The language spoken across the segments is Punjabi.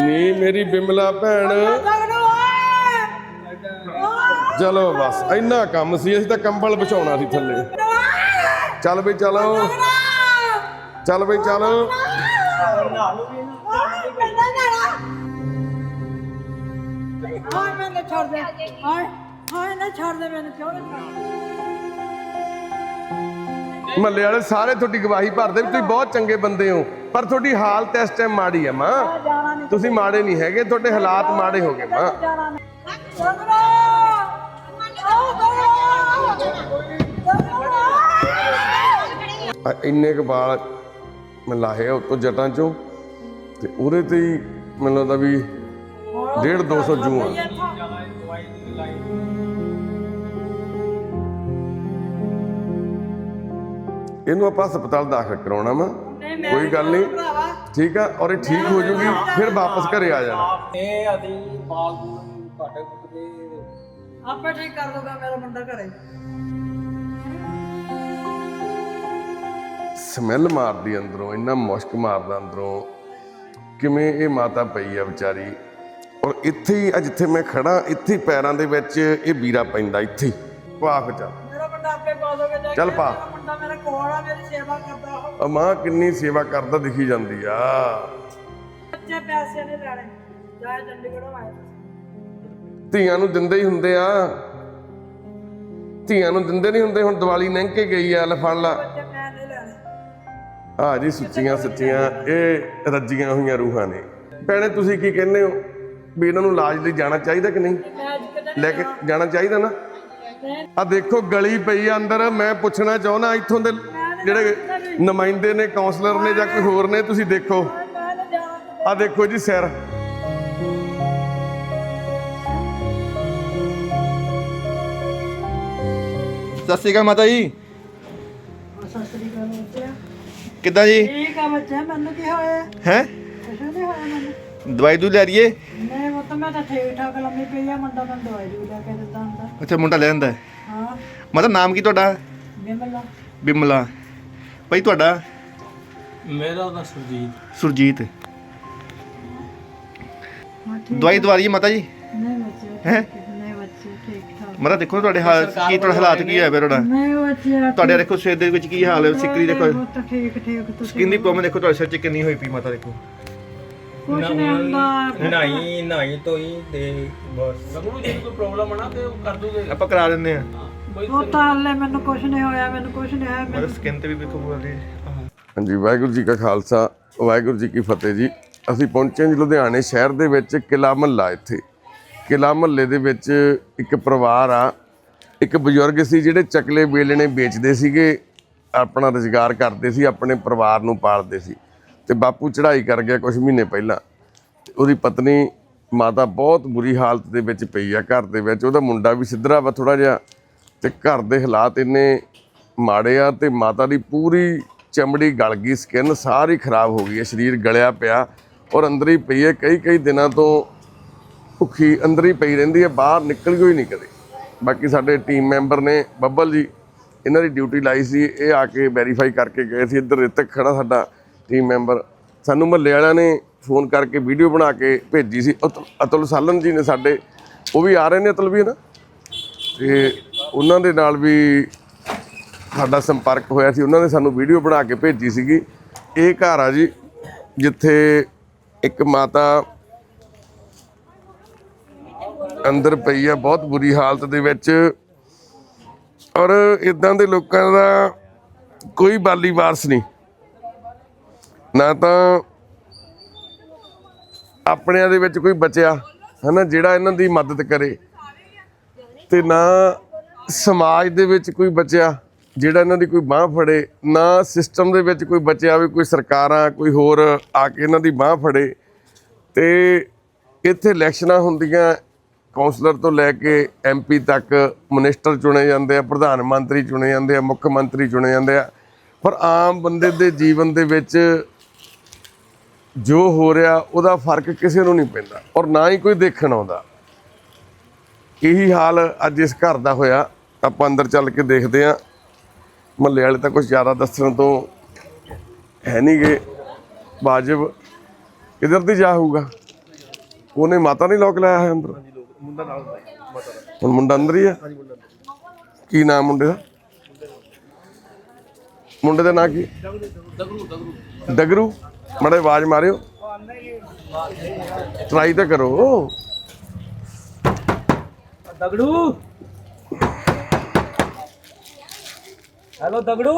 ਨੀ ਮੇਰੀ ਬਿਮਲਾ ਭੈਣ। ਚਲੋ ਬਸ ਇੰਨਾ ਕੰਮ ਸੀ ਅਸੀਂ ਤਾਂ ਕੰਬਲ ਵਿਛਾਉਣਾ ਸੀ ਥੱਲੇ। ਚੱਲ ਬਈ ਚਲੋ। ਚੱਲ ਬਈ ਚੱਲ। ਹਾਂ ਮੈਨੂੰ ਛੱਡ ਦੇ। ਹਾਂ ਹਾਂ ਨਾ ਛੱਡ ਦੇ ਮੈਨੂੰ ਕਿਉਂ ਨਹੀਂ ਛੱਡਦਾ? ਮਹੱਲੇ ਵਾਲੇ ਸਾਰੇ ਤੁਹਾਡੀ ਗਵਾਹੀ ਭਰਦੇ ਵੀ ਤੁਸੀਂ ਬਹੁਤ ਚੰਗੇ ਬੰਦੇ ਹੋ। ਪਰ ਤੁਹਾਡੀ ਹਾਲਤ ਇਸ ਟਾਈਮ ਮਾੜੀ ਹੈ ਮਾਂ। ਤੁਸੀਂ ਮਾੜੇ ਨਹੀਂ ਹੈਗੇ ਤੁਹਾਡੇ ਹਾਲਾਤ ਮਾੜੇ ਹੋ ਗਏ ਮਾਂ। ਆ ਇੰਨੇ ਕੁ ਵਾਲ ਮੈਂ ਲਾਹੇ ਆ ਉੱਤੋਂ ਜਟਾਂ ਚੋਂ ਤੇ ਉਹਦੇ ਤੇ ਹੀ ਮੈਨੂੰ ਲੱਗਦਾ ਵੀ ਡੇਢ 200 ਜੂਆਂ। ਇਹਨੂੰ ਆਪਾਂ ਹਸਪਤਾਲ ਦਾਖਲ ਕਰਾਉਣਾ ਵਾ। ਕੋਈ ਗੱਲ ਨਹੀਂ। ਠੀਕ ਆ ਔਰ ਇਹ ਠੀਕ ਹੋ ਜੂਗੀ ਫਿਰ ਵਾਪਸ ਘਰੇ ਆ ਜਾਣਾ। ਇਹ ਅਸੀਂ ਬਾਲ ਬੂਲ ਘੱਟ ਕੁੱਟਦੇ ਆਪੇ ਠੀਕ ਕਰ ਦੂਗਾ ਮੇਰਾ ਮੁੰਡਾ ਘਰੇ। ਸਮੈਲ ਮਾਰਦੀ ਅੰਦਰੋਂ ਇੰਨਾ ਮੁਸ਼ਕ ਮਾਰਦਾ ਅੰਦਰੋਂ। ਕਿਵੇਂ ਇਹ ਮਾਤਾ ਪਈ ਆ ਵਿਚਾਰੀ? ਔਰ ਇੱਥੇ ਹੀ ਆ ਜਿੱਥੇ ਮੈਂ ਖੜਾ ਇੱਥੇ ਪੈਰਾਂ ਦੇ ਵਿੱਚ ਇਹ ਵੀਰਾ ਪੈਂਦਾ ਇੱਥੇ ਹੀ। ਭਾਖ ਚੱਲ ਮੇਰਾ ਮੁੰਡਾ ਆਪੇ ਪਾ ਦੋਗੇ ਜਾ ਚੱਲ। ਪਾ। ਮੇਰਾ ਮੁੰਡਾ ਮੇਰੇ ਕੋਲ ਆ ਮੇਰੀ ਸੇਵਾ ਕਰਦਾ ਉਹ। ਆ ਮਾਂ ਕਿੰਨੀ ਸੇਵਾ ਕਰਦਾ ਦਿਖੀ ਜਾਂਦੀ ਆ। ਬੱਚੇ ਪੈਸੇ ਨਹੀਂ ਲੈਣੇ ਜਾਏ ਚੰਡੀਗੜ੍ਹੋਂ ਆਏ ਤੁਸੀਂ। ਧੀਆਂ ਨੂੰ ਦਿੰਦੇ ਹੀ ਹੁੰਦੇ ਆ। ਧੀਆਂ ਨੂੰ ਦਿੰਦੇ ਨਹੀਂ ਹੁੰਦੇ ਹੁਣ ਦੀਵਾਲੀ ਲੰਘ ਕੇ ਗਈ ਆ ਲੈ ਫੜ ਲਾ। ਬੱਚੇ ਮੈਂ ਨਹੀਂ ਲੈਣੇ ਆ ਜੀ ਸੁੱਚੀਆਂ ਸੱਚੀਆਂ ਇਹ ਰੱਜੀਆਂ ਹੋਈਆਂ ਰੂਹਾਂ ਨੇ। ਭੈਣੇ ਤੁਸੀਂ ਕੀ ਕਹਿੰਦੇ ਹੋ? ਵੀ ਇਹਨਾਂ ਨੂੰ ਇਲਾਜ ਲਈ ਜਾਣਾ ਚਾਹੀਦਾ ਕਿ ਨਹੀਂ? ਮੈਂ ਅੱਜ ਕਿਤੇ ਲੈ ਕੇ ਜਾਣਾ ਚਾਹੀਦਾ ਨਾ? ਆ ਦੇਖੋ ਗਲੀ ਪਈ ਆ ਅੰਦਰ ਮੈਂ ਪੁੱਛਣਾ ਚਾਹੁੰਦਾ ਇੱਥੋਂ ਦੇ ਜਿਹੜੇ ਨੁਮਾਇੰਦੇ ਨੇ ਕਾਉਂਸਲਰ ਨੇ ਜਾਂ ਕੋਈ ਹੋਰ ਨੇ ਤੁਸੀਂ ਦੇਖੋ। ਆ ਦੇਖੋ ਜੀ ਸਿਰ। ਸਤਿ ਸ਼੍ਰੀ ਅਕਾਲ ਮਾਤਾ ਜੀ। ਸਤਿ ਸ੍ਰੀ ਅਕਾਲ ਬੱਚੇ ਕਿੱਦਾਂ ਜੀ? ਠੀਕ ਆ ਬੱਚੇ ਮੈਨੂੰ ਕੀ ਹੋਇਆ? ਹੈ? ਕੁਛ ਨਹੀਂ ਹੋਇਆ ਮੈਨੂੰ। ਦਵਾਈ ਦੂ ਲੈ ਰਹੀਏ ਨਹੀਂ ਉਹ ਤਾਂ ਮੈਂ ਤਾਂ ਠੀਕ ਠਾਕ ਲੰਮੀ ਪਈ ਆ ਮੁੰਡਾ ਮੈਨੂੰ ਦਵਾਈ ਦੂ ਲੈ ਕੇ ਦਿੱਤਾ ਹੁੰਦਾ। ਅੱਛਾ ਮੁੰਡਾ ਲੈ ਆਂਦਾ ਹਾਂ? ਮਾਤਾ ਨਾਮ ਕੀ ਤੁਹਾਡਾ? ਬਿਮਲਾ। ਬਿਮਲਾ। ਭਾਈ ਤੁਹਾਡਾ? ਮੇਰਾ ਉਹਦਾ ਸੁਰਜੀਤ। ਸੁਰਜੀਤ। ਹਾਂ ਠੀਕ ਦਵਾਈ ਦਵਾ ਰਹੀਏ ਮਾਤਾ ਜੀ? ਨਹੀਂ ਬੱਚੇ ਹੈਂ? ਨਹੀਂ ਬੱਚੇ ਠੀਕ ਠਾਕ ਮਾਤਾ ਦੇਖੋ ਤੁਹਾਡੇ ਹਾਲ ਕੀ ਤੁਹਾਡਾ ਹਾਲਾਤ ਕੀ ਹੋਇਆ ਪਿਆ ਤੁਹਾਡਾ? ਨਹੀਂ ਬੱਚੇ ਤੁਹਾਡੇ ਦੇਖੋ ਸਿਰ ਦੇ ਵਿੱਚ ਕੀ ਹਾਲ ਹੈ ਸਿੱਕਰੀ ਦੇਖੋ। ਬਹੁਤ ਠੀਕ ਠੀਕ ਤੁਸੀਂ ਸਕਿਨ ਦੀ ਪ੍ਰੋਬਲਮ ਦੇਖੋ ਤੁਹਾਡੇ ਸਿਰ 'ਚ ਕਿੰਨੀ ਹੋਈ ਪਈ ਮਾਤਾ ਦੇਖੋ। ਕੁਛ ਨਹੀਂ ਹੁੰਦਾ। ਨਹਾਈ ਨਹਾਈ ਤੋਈ ਤੇ ਬਸ। ਲੱਗੂ ਜੇ ਕੋਈ ਪ੍ਰੋਬਲਮ ਆਣਾ ਤੇ ਉਹ ਕਰ ਦੂਗੇ। ਆਪਾਂ ਕਰਾ ਦਿੰਦੇ ਆ ਉਹ ਤਾਂ ਹਲੇ ਮੈਨੂੰ ਕੁਛ ਨਹੀਂ ਹੋਇਆ ਮੈਨੂੰ ਕੁਛ ਨਹੀਂ ਹੋਇਆ ਮਾਤਾ ਸਕਿਨ ਤੇ ਵੀ ਦੇਖੋ ਪੂਰਾ ਦੇ। ਹਾਂਜੀ ਵਾਹਿਗੁਰੂ ਜੀ ਕਾ ਖਾਲਸਾ ਵਾਹਿਗੁਰੂ ਜੀ ਕੀ ਫਤਿਹ ਜੀ। ਅਸੀਂ ਪਹੁੰਚੇ ਜੀ ਲੁਧਿਆਣੇ ਸ਼ਹਿਰ ਦੇ ਵਿੱਚ ਕਿਲਾ ਮਹੱਲਾ ਇੱਥੇ। ਕਿਲਾ ਮਹੱਲੇ ਦੇ ਵਿੱਚ ਇੱਕ ਪਰਿਵਾਰ ਆ। ਇੱਕ ਬਜ਼ੁਰਗ ਸੀ ਜਿਹੜੇ ਚਕਲੇ ਵੇਲਣੇ ਵੇਚਦੇ ਸੀਗੇ ਆਪਣਾ ਰੁਜ਼ਗਾਰ ਕਰਦੇ ਸੀ ਆਪਣੇ ਪਰਿਵਾਰ ਨੂੰ ਪਾਲਦੇ ਸੀ। ਤੇ ਬਾਪੂ ਚੜ੍ਹਾਈ ਕਰ ਗਿਆ ਕੁਝ ਮਹੀਨੇ ਪਹਿਲਾਂ। ਤੇ ਉਹਦੀ ਪਤਨੀ ਮਾਤਾ ਬਹੁਤ ਬੁਰੀ ਹਾਲਤ ਦੇ ਵਿੱਚ ਪਈ ਆ, ਘਰ ਦੇ ਵਿੱਚ। ਉਹਦਾ ਮੁੰਡਾ ਵੀ ਸਿੱਧਰਾ ਵਾ ਥੋੜਾ ਜਿਹਾ ਤੇ ਘਰ ਦੇ ਹਾਲਾਤ ਇੰਨੇ ਮਾੜੇ ਆ ਤੇ ਮਾਤਾ ਦੀ ਪੂਰੀ ਚਮੜੀ ਗਲ ਗਈ ਸਕਿਨ ਸਾਰੀ ਖਰਾਬ ਹੋ ਗਈ ਹੈ ਸਰੀਰ ਗਲਿਆ ਪਿਆ ਔਰ ਅੰਦਰ ਹੀ ਪਈ ਹੈ ਕਈ ਕਈ ਦਿਨਾਂ ਤੋਂ ਭੁੱਖੀ ਅੰਦਰ ਹੀ ਪਈ ਰਹਿੰਦੀ ਹੈ ਬਾਹਰ ਨਿਕਲ ਗਈ ਨਹੀਂ ਕਦੇ। ਬਾਕੀ ਸਾਡੇ ਟੀਮ ਮੈਂਬਰ ਨੇ, ਬੱਬਲ ਜੀ, ਇਹਨਾਂ ਦੀ ਡਿਊਟੀ ਲਾਈ ਸੀ, ਇਹ ਆ ਕੇ ਵੈਰੀਫਾਈ ਕਰਕੇ ਗਏ ਸੀ। ਇੱਧਰ ਰਿਤਕ ਖੜਾ ਸਾਡਾ ਟੀਮ ਮੈਂਬਰ ਸਾਨੂੰ ਮਹੱਲੇ ਵਾਲਿਆਂ ਨੇ ਫੋਨ ਕਰਕੇ ਵੀਡੀਓ ਬਣਾ ਕੇ ਭੇਜੀ ਸੀ। ਅਤੁਲ- ਅਤੁਲ ਸਾਲਨ ਜੀ ਨੇ ਸਾਡੇ, ਉਹ ਵੀ ਆ ਰਹੇ ਨੇ ਅਤੁਲ ਵੀ, ਹੈ ਨਾ? ਤੇ ਉਹਨਾਂ ਦੇ ਨਾਲ ਵੀ ਸਾਡਾ ਸੰਪਰਕ ਹੋਇਆ ਸੀ। ਉਹਨਾਂ ਨੇ ਸਾਨੂੰ ਵੀਡੀਓ ਬਣਾ ਕੇ ਭੇਜੀ ਸੀਗੀ। ਇਹ ਘਰ ਆ ਜੀ, ਜਿੱਥੇ ਇੱਕ ਮਾਤਾ ਅੰਦਰ ਪਈ ਆ, ਬਹੁਤ ਬੁਰੀ ਹਾਲਤ ਦੇ ਵਿੱਚ। ਔਰ ਇਦਾਂ ਦੇ ਲੋਕਾਂ ਦਾ ਕੋਈ ਬਾਲੀ ਵਾਰਸ ਨਹੀਂ। ਨਾ ਤਾਂ ਆਪਣਿਆਂ ਦੇ ਵਿੱਚ ਕੋਈ ਬਚਿਆ, ਹਨਾ, ਜਿਹੜਾ ਇਹਨਾਂ ਦੀ ਮਦਦ ਕਰੇ। ਤੇ ਨਾ ਸਮਾਜ ਦੇ ਵਿੱਚ ਕੋਈ ਬਚਿਆ, ਜਿਹੜਾ ਇਹਨਾਂ ਦੀ ਕੋਈ ਬਾਹ ਫੜੇ, ਨਾ ਸਿਸਟਮ ਦੇ ਵਿੱਚ ਕੋਈ ਬਚਿਆ ਵੀ ਕੋਈ ਸਰਕਾਰਾਂ, ਕੋਈ ਹੋਰ ਆ ਕੇ ਇਹਨਾਂ ਦੀ ਬਾਹ ਫੜੇ। ਤੇ ਇੱਥੇ ਇਲੈਕਸ਼ਨਾਂ ਹੁੰਦੀਆਂ ਕਾਉਂਸਲਰ ਤੋਂ ਲੈ ਕੇ ਐਮਪੀ ਤੱਕ ਮਿਨਿਸਟਰ ਚੁਣੇ ਜਾਂਦੇ ਆ, ਪ੍ਰਧਾਨ ਮੰਤਰੀ ਚੁਣੇ ਜਾਂਦੇ ਆ, ਮੁੱਖ ਮੰਤਰੀ ਚੁਣੇ ਜਾਂਦੇ ਆ। ਪਰ ਆਮ ਬੰਦੇ ਦੇ ਜੀਵਨ ਦੇ ਵਿੱਚ ਜੋ ਹੋ ਰਿਹਾ ਉਹਦਾ ਫ਼ਰਕ ਕਿਸੇ ਨੂੰ ਨਹੀਂ ਪੈਂਦਾ ਔਰ ਨਾ ਹੀ ਕੋਈ ਦੇਖਣ ਆਉਂਦਾ। ਇਹੀ ਹਾਲ ਅੱਜ ਇਸ ਘਰ ਦਾ ਹੋਇਆ। ਆਪਾਂ ਅੰਦਰ ਚੱਲ ਕੇ ਦੇਖਦੇ ਆਂ ਮਹੱਲੇ ਵਾਲੇ ਤਾਂ ਕੁਝ ਜ਼ਿਆਦਾ ਦੱਸਣ ਤੋਂ ਹੈ ਨਹੀਂਗੇ ਵਾਜਬ। ਕਿਧਰ ਦੀ ਜਾ ਹੋਊਗਾ? ਉਹਨੇ ਮਾਤਾ ਨੇ ਲੋਕ ਲਾਇਆ ਹੈ ਅੰਦਰ। ਮੁੰਡਾ ਨਾਲ ਮਾਤਾ ਹੁਣ ਮੁੰਡਾ ਅੰਦਰ ਹੀ ਆ। ਕੀ ਨਾਮ ਮੁੰਡੇ ਦਾ? ਮੁੰਡੇ ਦਾ ਨਾਂ ਕੀ? ਡਗਰੂ। ਮੜੇ ਆਵਾਜ਼ ਮਾਰਿਓ। ਟਰਾਈ ਤਾਂ ਕਰੋ। ਦਗੜੂ। ਹੈਲੋ ਦਗੜੂ।